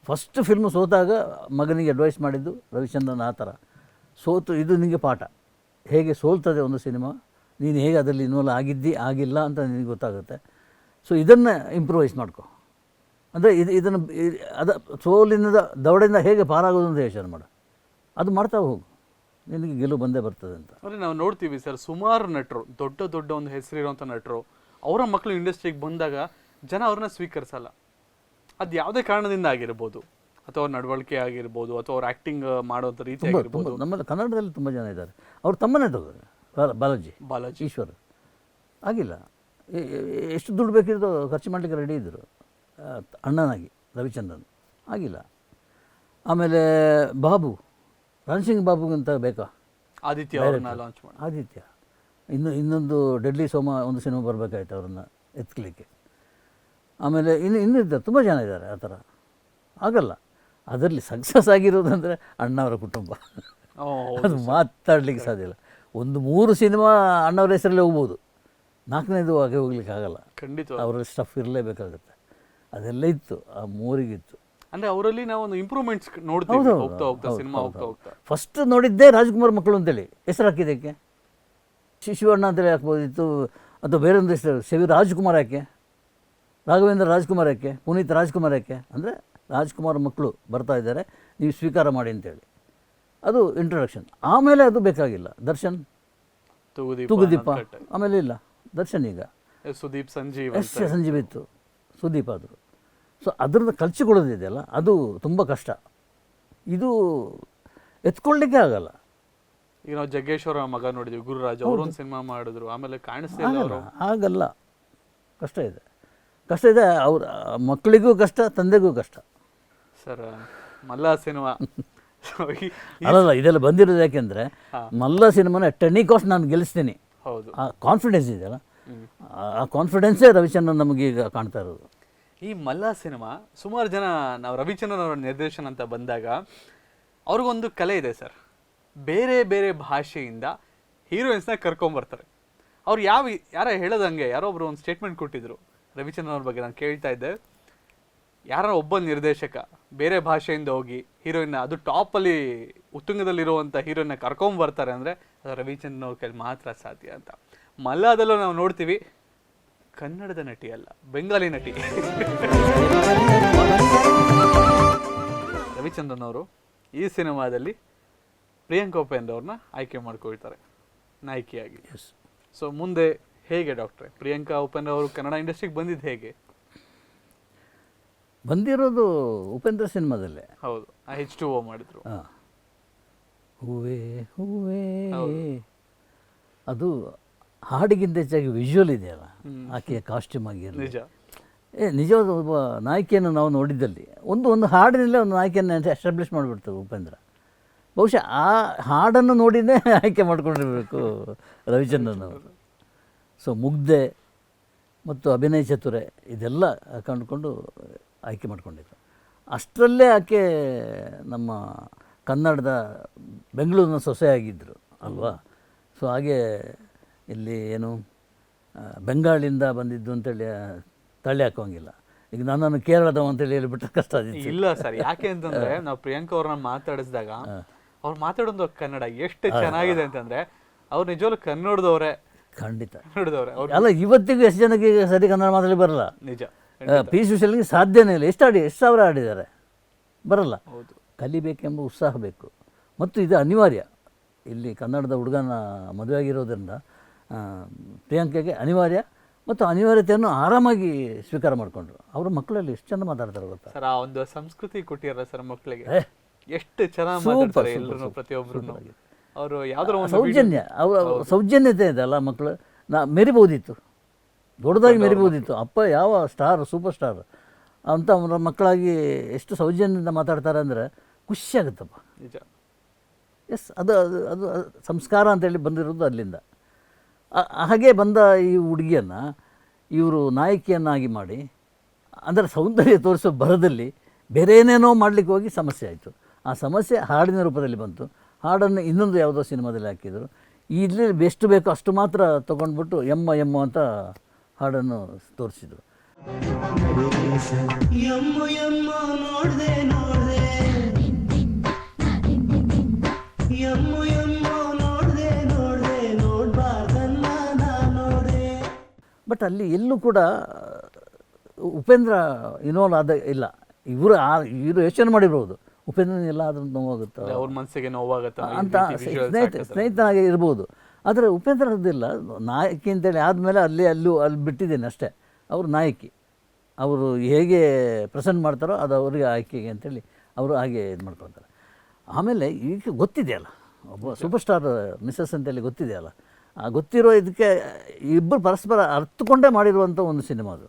ಫಸ್ಟ್ ಫಿಲ್ಮ್ ಸೋತಾಗ ಮಗನಿಗೆ ಅಡ್ವೈಸ್ ಮಾಡಿದ್ದು ರವಿಚಂದ್ರನ್ ಆ ಥರ. ಸೋತು, ಇದು ನಿನಗೆ ಪಾಠ. ಹೇಗೆ ಸೋಲ್ತದೆ ಒಂದು ಸಿನಿಮಾ? ನೀನು ಹೇಗೆ ಅದರಲ್ಲಿ ಇನ್ವಾಲ್ವ್ ಆಗಿದ್ದಿ, ಆಗಿಲ್ಲ ಅಂತ ನಿನಗೆ ಗೊತ್ತಾಗುತ್ತೆ. ಸೊ ಇದನ್ನು ಇಂಪ್ರೂವೈಸ್ ಮಾಡ್ಕೊ. ಅಂದರೆ ಇದು, ಇದನ್ನು, ಅದ ಸೋಲಿನ ದವಡೆಯಿಂದ ಹೇಗೆ ಪಾರಾಗೋದು ಅಂತ ಯೋಚನೆ ಮಾಡು. ಅದು ಮಾಡ್ತಾ ಹೋಗು. ನಿನಗೆ ಗೆಲುವು ಬಂದೇ ಬರ್ತದೆ ಅಂತ. ಅಂದರೆ ನಾವು ನೋಡ್ತೀವಿ ಸರ್. ಸುಮಾರು ನಟರು, ದೊಡ್ಡ ದೊಡ್ಡ ಒಂದು ಹೆಸರಿರುವಂಥ ನಟರು, ಅವರ ಮಕ್ಕಳು ಇಂಡಸ್ಟ್ರಿಗೆ ಬಂದಾಗ ಜನ ಅವ್ರನ್ನ ಸ್ವೀಕರಿಸಲ್ಲ. ಅದು ಯಾವುದೇ ಕಾರಣದಿಂದ ಆಗಿರ್ಬೋದು ಅಥವಾ ಅವ್ರ ನಡವಳಿಕೆ ಆಗಿರ್ಬೋದು ಅಥವಾ ಅವ್ರ ಆಕ್ಟಿಂಗ್ ಮಾಡೋಂಥ ರೀತಿ ಆಗಿರ್ಬೋದು. ನಮ್ಮ ನಮ್ಮಲ್ಲಿ ಕನ್ನಡದಲ್ಲಿ ತುಂಬ ಜನ ಇದ್ದಾರೆ. ಅವ್ರು ತಮ್ಮನೇ ಬಾಲ ಬಾಲಾಜಿ. ಬಾಲಾಜಿ. ಈಶ್ವರ್. ಆಗಿಲ್ಲ ಎಷ್ಟು ದುಡ್ಡು ಬೇಕಿದ್ರು ಖರ್ಚು ಮಾಡಲಿಕ್ಕೆ ರೆಡಿ ಇದ್ದರು. ಅಣ್ಣನಾಗಿ ರವಿಚಂದ್ರನ್. ಆಗಿಲ್ಲ ಆಮೇಲೆ ಬಾಬು ರಣಸಿಂಗ್ ಬಾಬುಗಿಂತ ಬೇಕಾ? ಆದಿತ್ಯ ಅವ್ರನ್ನ ಲಾಂಚ್ ಮಾಡಿ. ಆದಿತ್ಯ. ಇನ್ನು ಇನ್ನೊಂದು ಡೆಡ್ಲಿ ಸೋಮ ಒಂದು ಸಿನಿಮಾ ಬರಬೇಕಾಯ್ತು ಅವ್ರನ್ನ ಎತ್ಕಲಿಕ್ಕೆ. ಆಮೇಲೆ ಇನ್ನು ಇನ್ನೂ ಇದ್ದಾರೆ ತುಂಬ ಜನ ಇದ್ದಾರೆ ಆ ಥರ. ಆಗಲ್ಲ. ಅದರಲ್ಲಿ ಸಕ್ಸಸ್ ಆಗಿರೋದಂದರೆ ಅಣ್ಣವರ ಕುಟುಂಬ. ಅದು ಮಾತಾಡಲಿಕ್ಕೆ ಸಾಧ್ಯ ಇಲ್ಲ. ಒಂದು ಮೂರು ಸಿನಿಮಾ ಅಣ್ಣವರ ಹೆಸರಲ್ಲೇ ಹೋಗ್ಬೋದು. ನಾಲ್ಕನೇದು ಹಾಗೆ ಹೋಗ್ಲಿಕ್ಕೆ ಆಗಲ್ಲ. ಖಂಡಿತ. ಅವರ ಸ್ಟಫ್ ಇರಲೇಬೇಕಾಗುತ್ತೆ. ಅದೆಲ್ಲ ಇತ್ತು. ಆ ಮೂರಿಗಿತ್ತು. ಅಂದ್ರೆ ಅವರಲ್ಲಿ ನಾವು ಒಂದು ಇಂಪ್ರೂವ್ಮೆಂಟ್ಸ್ ನೋಡ್ತೀವಿ. ಹೋಗ್ತಾ ಹೋಗ್ತಾ ಸಿನಿಮಾ ಹೋಗ್ತಾ ಹೋಗ್ತಾ. ಫಸ್ಟ್ ನೋಡಿದ್ದೆ ರಾಜ್ಕುಮಾರ್ ಮಕ್ಕಳು ಅಂತೇಳಿ. ಹೆಸರು ಹಾಕಿದ್ದಕ್ಕೆ. ಶಿಶುವಣ್ಣ ಅಂತೇಳಿ ಹಾಕ್ಬೋದಿತ್ತು. ಅಥವಾ ಬೇರೊಂದು ಹೆಸರು. ಶಿವ ರಾಜ್ಕುಮಾರ್ ಯಾಕೆ? ರಾಘವೇಂದ್ರ ರಾಜ್ಕುಮಾರಕ್ಕೆ ಯಾಕೆ ಪುನೀತ್ ರಾಜ್ಕುಮಾರಕ್ಕೆ ಯಾಕೆ ಅಂದರೆ ರಾಜ್ಕುಮಾರ್ ಮಕ್ಕಳು ಬರ್ತಾ ಇದ್ದಾರೆ ನೀವು ಸ್ವೀಕಾರ ಮಾಡಿ ಅಂತೇಳಿ. ಅದು ಇಂಟ್ರೊಡಕ್ಷನ್ ಆಮೇಲೆ ಅದು ಬೇಕಾಗಿಲ್ಲ. ದರ್ಶನ್? ತೂಗುದೀಪ ಆಮೇಲೆ ಇಲ್ಲ. ದರ್ಶನ್ ಈಗ. ಸುದೀಪ್ ಸಂಜೀವ್ ಎಸ್ ಸಂಜೀವ್ ಇತ್ತು. ಸುದೀಪ್ ಆದರು. ಸೊ ಅದರಿಂದ ಕಲ್ಚಿಕೊಳ್ಳೋದಿದೆಯಲ್ಲ ಅದು ತುಂಬ ಕಷ್ಟ. ಇದು ಎತ್ಕೊಳ್ಳಿಕ್ಕೆ ಆಗಲ್ಲ. ಈಗ ನಾವು ಜಗ್ಗೇಶ್ ಅವರ ಮಗ ನೋಡಿದ್ವಿ ಗುರುರಾಜ್. ಅವರೊಂದು ಸಿನಿಮಾ ಮಾಡಿದ್ರು. ಆಮೇಲೆ ಕಾಣಿಸ್ತಾ ಆಗಲ್ಲ. ಕಷ್ಟ ಇದೆ. ಕಷ್ಟ ಇದೆ ಅವ್ರ ಮಕ್ಕಳಿಗೂ ಕಷ್ಟ ತಂದೆಗೂ ಕಷ್ಟ. Sir Malla cinema. ಅಲ್ಲಲ್ಲ ಇದೆಲ್ಲ ಬಂದಿರೋದು ಯಾಕೆಂದರೆ. ಮಲ್ಲ ಸಿನಿಮಾನ ಟೆನಿ ಕಾಸ್ಟ್ ನಾನು ಗೆಲ್ಲಿಸ್ತೀನಿ. ಹೌದು. ಆ ಕಾನ್ಫಿಡೆನ್ಸ್ ಇದೆಯಲ್ಲ ಆ- ಆ ಕಾನ್ಫಿಡೆನ್ಸೇ ರವಿಚಂದ್ರನ್ ನಮಗೆ ಈಗ ಕಾಣ್ತಾ ಇರೋದು. ಈ ಮಲ್ಲ ಸಿನಿಮಾ ಸುಮಾರು ಜನ ನಾವು ರವಿಚಂದ್ರನ್ ಅವರ ನಿರ್ದೇಶನ ಅಂತ ಬಂದಾಗ ಅವ್ರಿಗೊಂದು ಕಲೆ ಇದೆ ಸರ್. ಬೇರೆ ಬೇರೆ ಭಾಷೆಯಿಂದ ಹೀರೋಯಿನ್ಸ್ನ ಕರ್ಕೊಂಬರ್ತಾರೆ. ಅವ್ರು ಯಾವ ಯಾರ ಹೇಳೋದಂಗೆ ಯಾರೋ ಒಬ್ರು ಒಂದು ಸ್ಟೇಟ್ಮೆಂಟ್ ಕೊಟ್ಟಿದ್ರು. ರವಿಚಂದ್ರನ್ ಅವ್ರ ಬಗ್ಗೆ ನಾನು ಕೇಳ್ತಾ ಇದ್ದೆ. ಯಾರ ಒಬ್ಬ ನಿರ್ದೇಶಕ ಬೇರೆ ಭಾಷೆಯಿಂದ ಹೋಗಿ ಹೀರೋಯಿನ್ ಅದು ಟಾಪಲ್ಲಿ ಉತ್ತುಂಗದಲ್ಲಿರುವಂಥ ಹೀರೋಯಿನ್ನ ಕರ್ಕೊಂಬರ್ತಾರೆ ಅಂದರೆ ಅದು ರವಿಚಂದ್ರನ್ ಅವ್ರ ಕೈಲಿ ಮಾತ್ರ ಸಾಧ್ಯ ಅಂತ. ಮಲ್ಲಾದಲ್ಲೂ ನಾವು ನೋಡ್ತೀವಿ ಕನ್ನಡದ ನಟಿ ಅಲ್ಲ ಬೆಂಗಾಲಿ ನಟಿ. ರವಿಚಂದ್ರನ್ ಅವರು ಈ ಸಿನಿಮಾದಲ್ಲಿ ಪ್ರಿಯಾಂಕ ಉಪೇಂದ್ರ ಅವ್ರನ್ನ ಆಯ್ಕೆ ಮಾಡ್ಕೊಳ್ತಾರೆ ನಾಯಕಿಯಾಗಿ. ಸೊ ಮುಂದೆ ಹೇಗೆ ಡಾಕ್ಟ್ರೆ? ಪ್ರಿಯಾಂಕಾ ಉಪೇಂದ್ರ ಅವರು ಕನ್ನಡ ಇಂಡಸ್ಟ್ರಿಗೆ ಬಂದಿದ್ದು ಹೇಗೆ? ಬಂದಿರೋದು ಉಪೇಂದ್ರ ಸಿನಿಮಾದಲ್ಲೇ. ಹೌದು ಹೆಚ್ ಟು ಓ ಮಾಡಿದ್ರು. ಹಾಂ. ಹೂವೇ ಹೂವೇ. ಅದು ಹಾಡಿಗಿಂತ ಹೆಚ್ಚಾಗಿ ವಿಜುವಲ್ ಇದೆಯಲ್ಲ ಆಕೆಯ ಕಾಸ್ಟ್ಯೂಮ್ ಆಗಿರಲಿ. ನಿಜ. ಏ ನಿಜವಾದ ಒಬ್ಬ ನಾಯಕಿಯನ್ನು ನಾವು ನೋಡಿದ್ದಲ್ಲಿ ಒಂದು ಒಂದು ಹಾಡಿನಲ್ಲೇ ಒಂದು ನಾಯಕಿಯನ್ನು ಎಸ್ಟಾಬ್ಲಿಷ್ ಮಾಡಿಬಿಡ್ತಾರೆ ಉಪೇಂದ್ರ. ಬಹುಶಃ ಆ ಹಾಡನ್ನು ನೋಡಿನೇ ಆಯ್ಕೆ ಮಾಡ್ಕೊಂಡಿರಬೇಕು ರವಿಚಂದ್ರನ್ ಅವರು. ಸೊ ಮುಗ್ಧೆ ಮತ್ತು ಅಭಿನಯ ಚತುರೆ ಇದೆಲ್ಲ ಕಂಡುಕೊಂಡು ಆಯ್ಕೆ ಮಾಡ್ಕೊಂಡಿದ್ರು. ಅಷ್ಟರಲ್ಲೇ ಆಕೆ ನಮ್ಮ ಕನ್ನಡದ ಬೆಂಗಳೂರಿನ ಸೊಸೆಯಾಗಿದ್ದರು ಅಲ್ವಾ? ಸೊ ಹಾಗೆ ಇಲ್ಲಿ ಏನು ಬೆಂಗಾಳಿಂದ ಬಂದಿದ್ದು ಅಂತೇಳಿ ತಳ್ಳಿ ಹಾಕೋಂಗಿಲ್ಲ ಈಗ ನನ್ನನ್ನು ಕೇರಳದವ ಅಂತೇಳಿ ಹೇಳಿಬಿಟ್ರೆ ಕಷ್ಟ ಇಲ್ಲ ಸರ್ ಯಾಕೆ ಅಂತಂದ್ರೆ ನಾವು ಪ್ರಿಯಾಂಕಾ ಅವ್ರನ್ನ ಮಾತಾಡಿಸಿದಾಗ ಅವ್ರು ಮಾತಾಡೋದು ಕನ್ನಡ ಎಷ್ಟು ಚೆನ್ನಾಗಿದೆ ಅಂತಂದ್ರೆ ಅವ್ರು ನಿಜವಾಗ್ಲೂ ಕನ್ನಡದವ್ರೆ. ಖಂಡಿತ. ಅಲ್ಲ ಇವತ್ತಿಗೂ ಎಷ್ಟು ಜನಕ್ಕೆ ಈಗ ಸರಿ ಕನ್ನಡ ಮಾತಾಡಿ ಬರಲ್ಲ? ನಿಜ ಪಿ ಸಿ ಸಿಲಿಗೆ ಸಾಧ್ಯನೇ ಇಲ್ಲ. ಎಷ್ಟು ಆಡಿ ಎಷ್ಟು ಸಾವಿರ ಆಡಿದ್ದಾರೆ? ಬರಲ್ಲ. ಹೌದು. ಕಲಿಬೇಕೆಂಬ ಉತ್ಸಾಹ ಬೇಕು. ಮತ್ತು ಇದು ಅನಿವಾರ್ಯ. ಇಲ್ಲಿ ಕನ್ನಡದ ಹುಡುಗನ ಮದುವೆ ಆಗಿರೋದ್ರಿಂದ ಪ್ರಿಯಾಂಕೆಗೆ ಅನಿವಾರ್ಯ ಮತ್ತು ಅನಿವಾರ್ಯತೆಯನ್ನು ಆರಾಮಾಗಿ ಸ್ವೀಕಾರ ಮಾಡಿಕೊಂಡ್ರು. ಅವ್ರ ಮಕ್ಕಳಲ್ಲಿ ಎಷ್ಟು ಚೆಂದ ಮಾತಾಡ್ತಾರೆ ಗೊತ್ತಾ? ಸರ್ ಆ ಒಂದು ಸಂಸ್ಕೃತಿ ಕೊಟ್ಟಿರಲ್ಲ ಸರ್ ಮಕ್ಕಳಿಗೆ. ಎಷ್ಟು ಚೆನ್ನಾಗಿ Super, ಅವರು ಯಾವ್ದಾರ ಒಂದು ಸೌಜನ್ಯ ಅವರ ಸೌಜನ್ಯತೆ ಇದೆ ಅಲ್ಲ ಮಕ್ಕಳು ನಾ ಮೆರಿಬೋದಿತ್ತು. ದೊಡ್ಡದಾಗಿ ಮೆರಿಬೋದಿತ್ತು. ಅಪ್ಪ ಯಾವ ಸ್ಟಾರ್ ಸೂಪರ್ ಸ್ಟಾರ್ ಅಂತ ಅವರ ಮಕ್ಕಳಾಗಿ ಎಷ್ಟು ಸೌಜನ್ಯದಿಂದ ಮಾತಾಡ್ತಾರೆ ಅಂದರೆ ಖುಷಿ ಆಗುತ್ತಪ್ಪ. ನಿಜ. ಎಸ್ ಅದು ಅದು ಅದು ಸಂಸ್ಕಾರ ಅಂತೇಳಿ ಬಂದಿರೋದು ಅಲ್ಲಿಂದ. ಹಾಗೆ ಬಂದ ಈ ಹುಡುಗಿಯನ್ನು ಇವರು ನಾಯಕಿಯನ್ನಾಗಿ ಮಾಡಿ ಅಂದರೆ ಸೌಂದರ್ಯ ತೋರಿಸೋ ಬರದಲ್ಲಿ ಬೇರೆ ಏನೇನೋ ಮಾಡಲಿಕ್ಕೆ ಹೋಗಿ ಸಮಸ್ಯೆ ಆಯಿತು. ಆ ಸಮಸ್ಯೆ ಹಾಡಿನ ರೂಪದಲ್ಲಿ ಬಂತು. ಹಾಡನ್ನು ಇನ್ನೊಂದು ಯಾವುದೋ ಸಿನಿಮಾದಲ್ಲಿ ಹಾಕಿದರು. ಇಲ್ಲಿ ಬೆಸ್ಟ್ ಬೇಕೋ ಅಷ್ಟು ಮಾತ್ರ ತೊಗೊಂಡ್ಬಿಟ್ಟು ಎಮ್ಮ ಎಮ್ಮ ಅಂತ ಹಾಡನ್ನು ತೋರಿಸಿದರು. ಬಟ್ ಅಲ್ಲಿ ಎಲ್ಲೂ ಕೂಡ ಉಪೇಂದ್ರ ಇನ್ವಾಲ್ವ್ ಆದ ಇಲ್ಲ. ಇವರು ಇವರು ಯೋಚನೆ ಮಾಡಿರ್ಬೋದು. ಉಪೇಂದ್ರ ಎಲ್ಲ ಅದ್ರ ನೋವಾಗುತ್ತೆ ಅವ್ರ ಮನಸ್ಸಿಗೆ ನೋವಾಗುತ್ತೆ ಅಂತ ಸ್ನೇಹಿತ ಸ್ನೇಹಿತನಾಗೆ ಇರ್ಬೋದು. ಆದರೆ ಉಪೇಂದ್ರ ಅದಿಲ್ಲ ನಾಯಕಿ ಅಂತೇಳಿ ಆದಮೇಲೆ ಅಲ್ಲಿ ಅಲ್ಲೂ ಅಲ್ಲಿ ಬಿಟ್ಟಿದ್ದೇನೆ ಅಷ್ಟೇ. ಅವರು ನಾಯಕಿ. ಅವರು ಹೇಗೆ ಪ್ರೆಸೆಂಟ್ ಮಾಡ್ತಾರೋ ಅದು ಅವರಿಗೆ ಆಯ್ಕೆಗೆ ಅಂತೇಳಿ ಅವರು ಹಾಗೆ ಇದು ಮಾಡ್ಕೊಳ್ತಾರೆ. ಆಮೇಲೆ ಈಗ ಗೊತ್ತಿದೆಯಲ್ಲ ಒಬ್ಬ ಸೂಪರ್ ಸ್ಟಾರ್ ಮಿಸ್ಸಸ್ ಅಂತೇಳಿ ಗೊತ್ತಿದೆಯಲ್ಲ ಆ ಗೊತ್ತಿರೋ ಇದಕ್ಕೆ ಇಬ್ಬರು ಪರಸ್ಪರ ಅರ್ಥಕೊಂಡೇ ಮಾಡಿರುವಂಥ ಒಂದು ಸಿನಿಮಾ ಅದು.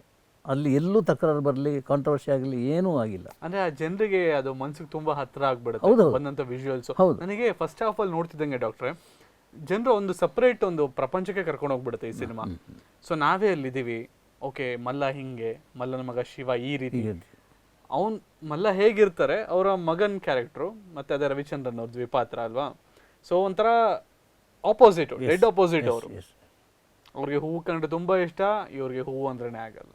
ಅಲ್ಲಿ ಎಲ್ಲೂ ತಕರಾರು ಬರಲಿ ಕಾಂಟ್ರವರ್ಸಿ ಆಗಲಿ ಏನೂ ಆಗಿಲ್ಲ. ಅಂದ್ರೆ ಆ ಜನರಿಗೆ ಅದು ಮನ್ಸಿಗೆ ತುಂಬಾ ಹತ್ರ ಆಗ್ಬಿಡುತ್ತೆ. ಬಂದಂತ ವಿಜುವಲ್ಸ್ ಹೌದು. ನನಗೆ ಫಸ್ಟ್ ಹಾಫ್ ಅಲ್ಲಿ ನೋಡ್ತಿದ್ದಂಗೆ ಡಾಕ್ಟ್ರೆ ಜನರು ಒಂದು ಸಪರೇಟ್ ಒಂದು ಪ್ರಪಂಚಕ್ಕೆ ಕರ್ಕೊಂಡು ಹೋಗ್ಬಿಡುತ್ತೆ ಈ ಸಿನಿಮಾ ಸೊ ನಾವೇ ಅಲ್ಲಿದ್ದೀವಿ. ಓಕೆ ಮಲ್ಲ ಹಿಂಗೆ ಮಲ್ಲನ ಮಗ ಶಿವ ಈ ರೀತಿ. ಹೀಗೆ. ಅವನ್ ಮಲ್ಲ ಹೇಗಿರ್ತಾರೆ ಅವರ ಮಗನ್ ಕ್ಯಾರೆಕ್ಟ್ರು ಮತ್ತೆ ಅದೇ ರವಿಚಂದ್ರನ್ ಅವ್ರ ದ್ವಿಪಾತ್ರ ಅಲ್ವಾ? ಸೊ ಒಂಥರ ಆಪೋಸಿಟ್ ಡೆಡ್ ಆಪೋಸಿಟ್ ಅವರು. ಅವ್ರಿಗೆ ಹೂವು ಕಂಡ್ರೆ ತುಂಬಾ ಇಷ್ಟ ಇವ್ರಿಗೆ ಹೂವು ಅಂದ್ರೇನೆ ಆಗಲ್ಲ.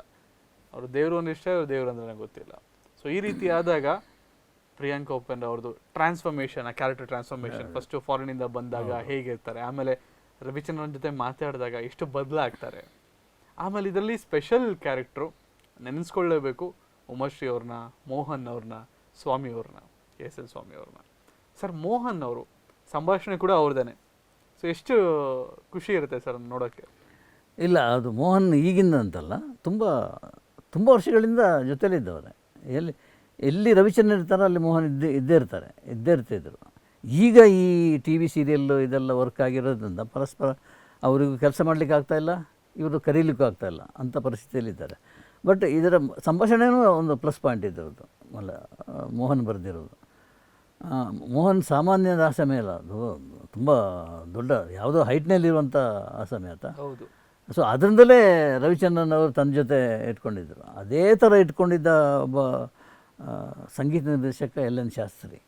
ಅವ್ರು ದೇವರು ಅಂದ್ರೆ ಇಷ್ಟ ಇವ್ರು ದೇವರು ಅಂದ್ರೆ ಗೊತ್ತಿಲ್ಲ. ಸೊ ಈ ರೀತಿ ಆದಾಗ ಪ್ರಿಯಾಂಕಾ ಉಪೇಂದ್ರ ಅವ್ರದ್ದು ಟ್ರಾನ್ಸ್ಫಾರ್ಮೇಶನ್ ಆ ಕ್ಯಾರೆಕ್ಟರ್ ಟ್ರಾನ್ಸ್ಫಾರ್ಮೇಶನ್ ಫಸ್ಟ್ ಫಾರಿನ್ ಇಂದ ಬಂದಾಗ ಹೇಗಿರ್ತಾರೆ ಆಮೇಲೆ ರವಿಚಂದ್ರನ್ ಜೊತೆ ಮಾತಾಡಿದಾಗ ಎಷ್ಟು ಬದಲಾಗ್ತಾರೆ. ಆಮೇಲೆ ಇದರಲ್ಲಿ ಸ್ಪೆಷಲ್ ಕ್ಯಾರೆಕ್ಟ್ರು ನೆನೆಸ್ಕೊಳ್ಳೇಬೇಕು ಉಮಶ್ರೀ ಅವ್ರನ್ನ ಮೋಹನ್ ಅವ್ರನ್ನ ಸ್ವಾಮಿ ಅವ್ರನ್ನ ಎಸ್ ಎಲ್ ಸ್ವಾಮಿ ಅವ್ರನ್ನ. ಸರ್ ಮೋಹನ್ ಅವರು ಸಂಭಾಷಣೆ ಕೂಡ ಅವ್ರದ್ದೇನೆ ಸೊ ಎಷ್ಟು ಖುಷಿ ಇರುತ್ತೆ ಸರ್ ನೋಡೋಕ್ಕೆ? ಇಲ್ಲ ಅದು ಮೋಹನ್ ಈಗಿಂದ ಅಂತಲ್ಲ ತುಂಬ ತುಂಬ ವರ್ಷಗಳಿಂದ ಜೊತೆಲಿದ್ದವರೆ ಎಲ್ಲಿ ಎಲ್ಲಿ ರವಿಚಂದ್ರನ್ ಇರ್ತಾರೋ ಅಲ್ಲಿ ಮೋಹನ್ ಇದ್ದೇ ಇದ್ದೇ ಇರ್ತಾರೆ, ಇದ್ದೇ ಇರ್ತಿದ್ರು. ಈಗ ಈ ಟಿ ವಿ ಸೀರಿಯಲ್ಲು ಇದೆಲ್ಲ ವರ್ಕ್ ಆಗಿರೋದ್ರಿಂದ ಪರಸ್ಪರ ಅವರಿಗೂ ಕೆಲಸ ಮಾಡಲಿಕ್ಕೆ ಆಗ್ತಾಯಿಲ್ಲ ಇವರು ಕರೀಲಿಕ್ಕೂ ಆಗ್ತಾಯಿಲ್ಲ ಅಂಥ ಪರಿಸ್ಥಿತಿಯಲ್ಲಿದ್ದಾರೆ. ಬಟ್ ಇದರ ಸಂಭಾಷಣೆಯೂ ಒಂದು ಪ್ಲಸ್ ಪಾಯಿಂಟ್ ಇದ್ದಿರೋದು ಮಲ್ಲ ಮೋಹನ್ ಬರೆದಿರೋದು. ಮೋಹನ್ ಸಾಮಾನ್ಯದ ಆಸಮೆ ಅಲ್ಲ ಅದು ತುಂಬ ದೊಡ್ಡ, ಯಾವುದೋ ಹೈಟ್ನಲ್ಲಿರುವಂಥ ಆಸಮೆ ಆತ ಹೌದು. ಸೊ ಅದರಿಂದಲೇ ರವಿಚಂದ್ರನ್ ಅವರು ತನ್ನ ಜೊತೆ ಇಟ್ಕೊಂಡಿದ್ದರು ಅದೇ ಥರ ಇಟ್ಕೊಂಡಿದ್ದ ಒಬ್ಬ ಸಂಗೀತ ನಿರ್ದೇಶಕ ಎಲ್ ಎನ್ ಶಾಸ್ತ್ರಿ.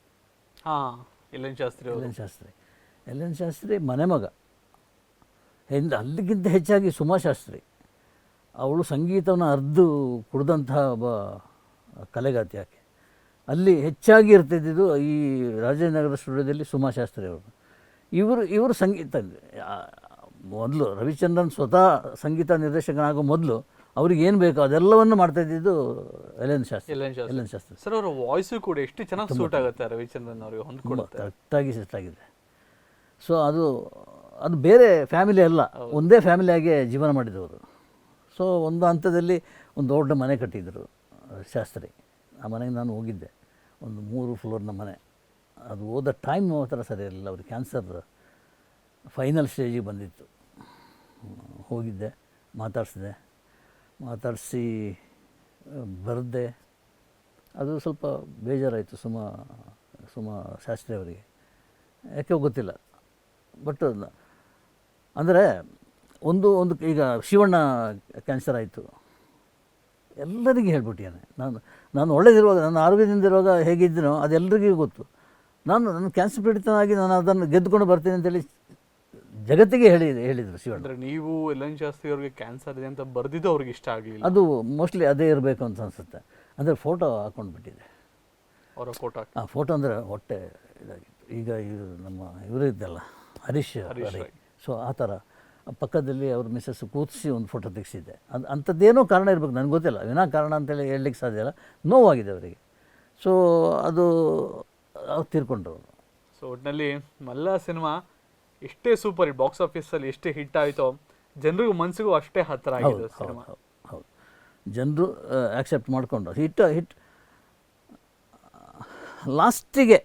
ಹಾಂ L N Shastri L N Shastri. L N Shastri ಮನೆ ಮಗ. ಹಿಂದೆ ಅಲ್ಲಿಗಿಂತ ಹೆಚ್ಚಾಗಿ ಸುಮಾ ಶಾಸ್ತ್ರಿ. ಅವಳು ಸಂಗೀತವನ್ನು ಅರ್ದು ಕುಡ್ದಂತಹ ಒಬ್ಬ ಕಲೆಗಾತಿ ಆಕೆ. ಅಲ್ಲಿ ಹೆಚ್ಚಾಗಿ ಇರ್ತಿದ್ದಿದ್ದು ಈ ರಾಜನಗರ ಸ್ಟುಡಿಯೋದಲ್ಲಿ ಸುಮಾ ಶಾಸ್ತ್ರಿ ಅವರು. ಇವರು ಇವರು ಸಂಗೀತ ಮೊದಲು ರವಿಚಂದ್ರನ್ ಸ್ವತಃ ಸಂಗೀತ ನಿರ್ದೇಶಕನಾಗೋ ಮೊದಲು ಅವ್ರಿಗೆ ಏನು ಬೇಕೋ ಅದೆಲ್ಲವನ್ನು ಮಾಡ್ತಾ ಇದ್ದಿದ್ದು L N Shastri. L N Shastri. Sir ಅವರ ವಾಯ್ಸು ಕೂಡ ಎಷ್ಟು ಚೆನ್ನಾಗಿ ಸೂಟ್ ಆಗುತ್ತೆ ರವಿಚಂದ್ರನ್ ಅವರಿಗೆ ತುಂಬ ಹೊಂದ್ಕೊಡುತ್ತೆ ಕರೆಕ್ಟಾಗಿ ಸೆಟ್ ಆಗಿದೆ. ಸೊ ಅದು ಅದು ಬೇರೆ ಫ್ಯಾಮಿಲಿ ಅಲ್ಲ ಒಂದೇ ಫ್ಯಾಮಿಲಿಯಾಗೆ ಜೀವನ ಮಾಡಿದವರು. ಸೊ ಒಂದು ಹಂತದಲ್ಲಿ ಒಂದು ದೊಡ್ಡ ಮನೆ ಕಟ್ಟಿದ್ರು ಶಾಸ್ತ್ರಿ. ಆ ಮನೆಗೆ ನಾನು ಹೋಗಿದ್ದೆ. ಒಂದು ಮೂರು ಫ್ಲೋರ್ನ ಮನೆ. ಅದು ಹೋದ ಟೈಮ್ ಥರ ಸರಿ ಇರಲಿಲ್ಲ. ಅವ್ರಿಗೆ ಕ್ಯಾನ್ಸರ್ ಫೈನಲ್ ಸ್ಟೇಜಿಗೆ ಬಂದಿತ್ತು. ಹೋಗಿದ್ದೆ, ಮಾತಾಡಿಸಿದೆ. ಮಾತಾಡಿಸಿ ಬರೆದೆ. ಅದು ಸ್ವಲ್ಪ ಬೇಜಾರಾಯಿತು ಸುಮಾ ಸುಮಾ ಶಾಸ್ತ್ರಿ ಅವರಿಗೆ. ಯಾಕೆ ಗೊತ್ತಿಲ್ಲ. ಬಟ್ ಅಂದರೆ ಒಂದು ಒಂದು ಈಗ ಶಿವಣ್ಣ ಕ್ಯಾನ್ಸರ್ ಆಯಿತು. ಎಲ್ಲರಿಗೂ ಹೇಳ್ಬಿಟ್ಟಿಯಾನೆ ನಾನು ನಾನು ಒಳ್ಳೇದಿರುವಾಗ, ನಾನು ಆರೋಗ್ಯದಿಂದ ಇರುವಾಗ ಹೇಗಿದ್ದೀನೋ ಅದೆಲ್ಲರಿಗೂ ಗೊತ್ತು. ನಾನು ನನ್ನ ಕ್ಯಾನ್ಸರ್ ಪೀಡಿತನಾಗಿ ನಾನು ಅದನ್ನು ಗೆದ್ದುಕೊಂಡು ಬರ್ತೀನಿ ಅಂತೇಳಿ ಜಗತ್ತಿಗೆ ಹೇಳಿ ಹೇಳಿದರು ಶಿವಣ್ಣ. ಅಂದರೆ ನೀವು ಎಲ್ಲನ್ ಶಾಸ್ತ್ರಿ ಅವ್ರಿಗೆ ಕ್ಯಾನ್ಸರ್ ಇದೆ ಅಂತ ಬರೆದಿದ್ದು ಅವ್ರಿಗೆ ಇಷ್ಟ ಆಗಲಿಲ್ಲ. ಅದು ಮೋಸ್ಟ್ಲಿ ಅದೇ ಇರಬೇಕು ಅಂತ ಅನಿಸುತ್ತೆ. ಅಂದರೆ ಫೋಟೋ ಹಾಕ್ಕೊಂಡು ಬಿಟ್ಟಿದೆ ಅವರ ಫೋಟೋ ಆ ಫೋಟೋ ಅಂದರೆ ಹೊಟ್ಟೆ ಇದಾಗಿತ್ತು. ಈಗ ಇದು ನಮ್ಮ ಇವರು ಇದ್ದಲ್ಲ ಹರೀಶ್ ಹರೀಶ್. ಸೊ ಆ ಥರ. ಪಕ್ಕದಲ್ಲಿ ಅವ್ರ ಮಿಸ್ಸಸ್ ಕೂತಿಸಿ ಒಂದು ಫೋಟೋ ತೆಗೆಸಿದ್ದೆ. ಅದು ಅಂಥದ್ದೇನೋ ಕಾರಣ ಇರಬೇಕು ನನಗೆ ಗೊತ್ತಿಲ್ಲ. ವಿನಾ ಕಾರಣ ಅಂತೇಳಿ ಹೇಳಲಿಕ್ಕೆ ಸಾಧ್ಯ ಇಲ್ಲ. ನೋವಾಗಿದೆ ಅವರಿಗೆ. ಸೊ ಅದು ಅವ್ರು ತೀರ್ಕೊಂಡ್ರು ಸೊ ಒಟ್ಟಿನಲ್ಲಿ ಮಲ್ಲ ಸಿನಿಮಾ ಎಷ್ಟೇ ಸೂಪರ್ ಹಿಟ್ ಬಾಕ್ಸ್ ಆಫೀಸಲ್ಲಿ ಎಷ್ಟೇ ಹಿಟ್ ಆಯಿತೋ ಜನರಿಗೂ ಮನಸ್ಸಿಗೂ ಅಷ್ಟೇ ಹತ್ತಿರ ಆಗಿದೆ ಸಿನಿಮಾ. ಹೌದು ಜನರು ಆಕ್ಸೆಪ್ಟ್ ಮಾಡಿಕೊಂಡು ಹಿಟ್ ಹಿಟ್. ಲಾಸ್ಟಿಗೆ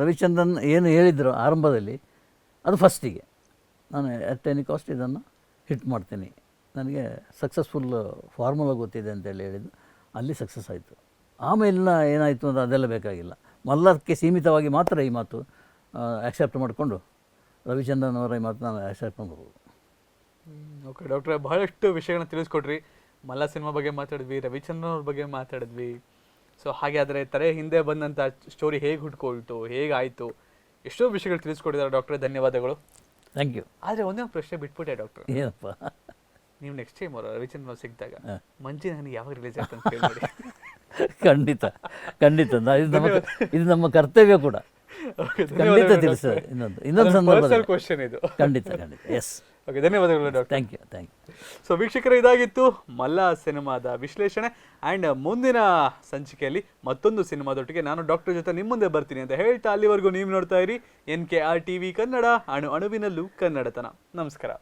ರವಿಚಂದ್ರನ್ ಏನು ಹೇಳಿದ್ರು ಆರಂಭದಲ್ಲಿ ಅದು ಫಸ್ಟಿಗೆ. ನಾನು ಅಟ್ ಎನಿ ಕಾಸ್ಟ್ ಇದನ್ನು ಹಿಟ್ ಮಾಡ್ತೀನಿ. ನನಗೆ ಸಕ್ಸಸ್ಫುಲ್ ಫಾರ್ಮುಲಾ ಗೊತ್ತಿದೆ ಅಂತೇಳಿ ಹೇಳಿದ್ದು ಅಲ್ಲಿ ಸಕ್ಸಸ್ ಆಯಿತು. ಆಮೇಲಿನ ಏನಾಯಿತು ಅಂತ ಅದೆಲ್ಲ ಬೇಕಾಗಿಲ್ಲ. ಮಲ್ಲಕ್ಕೆ ಸೀಮಿತವಾಗಿ ಮಾತ್ರ ಈ ಮಾತು ಆಕ್ಸೆಪ್ಟ್ ಮಾಡಿಕೊಂಡು ರವಿಚಂದ್ರನ್ ಅವರ ಈ ಮಾತು ನಾನು ಆಕ್ಸೆಪ್ಟ್ ಮಾಡ್ಬೋದು. ಓಕೆ ಡಾಕ್ಟ್ರೆ ಬಹಳಷ್ಟು ವಿಷಯಗಳನ್ನ ತಿಳಿಸ್ಕೊಟ್ರಿ. ಮಲ್ಲ ಸಿನಿಮಾ ಬಗ್ಗೆ ಮಾತಾಡಿದ್ವಿ ರವಿಚಂದ್ರನ್ ಅವ್ರ ಬಗ್ಗೆ ಮಾತಾಡಿದ್ವಿ. ಸೊ ಹಾಗೆ ಆದರೆ ತಲೆ ಹಿಂದೆ ಬಂದಂಥ ಸ್ಟೋರಿ ಹೇಗೆ ಹುಟ್ಕೊಳ್ತು ಹೇಗಾಯಿತು ಎಷ್ಟೋ ವಿಷಯಗಳು ತಿಳಿಸ್ಕೊಟ್ಟಿದ್ದಾರೆ ಡಾಕ್ಟ್ರೆ ಧನ್ಯವಾದಗಳು. ಥ್ಯಾಂಕ್ ಯು ಆದರೆ ಒಂದೇ ಒಂದು ಪ್ರಶ್ನೆ ಬಿಟ್ಬಿಟ್ಟೆ ಡಾಕ್ಟ್ರ್ ಏನಪ್ಪ? ನೀವು ನೆಕ್ಸ್ಟ್ ಟೈಮ್ ಅವರು ರವಿಚಂದ್ರನ್ ಅವ್ರು ಸಿಕ್ಕಿದಾಗ ಹಾ. ಮಂಜಿ ನನಗೆ ಯಾವಾಗ ರಿಲೀಸ್ ಆಯ್ತು ಅಂತ ಕೇಳಿ <laughs> ಖಂಡಿತ ಖಂಡಿತ. ಇದು ನಮ್ಮ ಇದು ನಮ್ಮ ಕರ್ತವ್ಯ ಕೂಡ. ಖಂಡಿತ ತಿಳಿಸ್ತದೆ ಇನ್ನೊಂದು ಇನ್ನೊಂದು ಸಂದರ್ಭದಲ್ಲಿ. question ಇದು. ಖಂಡಿತ ಖಂಡಿತ. ಎಸ್ ಓಕೆ ಧನ್ಯವಾದಗಳು doctor. Thank you thank you so ವೀಕ್ಷಕರ ಇದಾಗಿತ್ತು ಮಲ್ಲ ಸಿನಿಮಾದ ವಿಶ್ಲೇಷಣೆ ಆ್ಯಂಡ್ ಮುಂದಿನ ಸಂಚಿಕೆಯಲ್ಲಿ ಮತ್ತೊಂದು ಸಿನಿಮಾದೊಟ್ಟಿಗೆ ನಾನು ಡಾಕ್ಟರ್ ಜೊತೆ ನಿಮ್ಮ ಮುಂದೆ ಬರ್ತೀನಿ ಅಂತ ಹೇಳ್ತಾ ಅಲ್ಲಿವರೆಗೂ ನೀವು ನೋಡ್ತಾ ಇರಿ N K R T V Kannada ಅಣು ಅಣುವಿನಲ್ಲೂ ಕನ್ನಡತನ. ನಮಸ್ಕಾರ.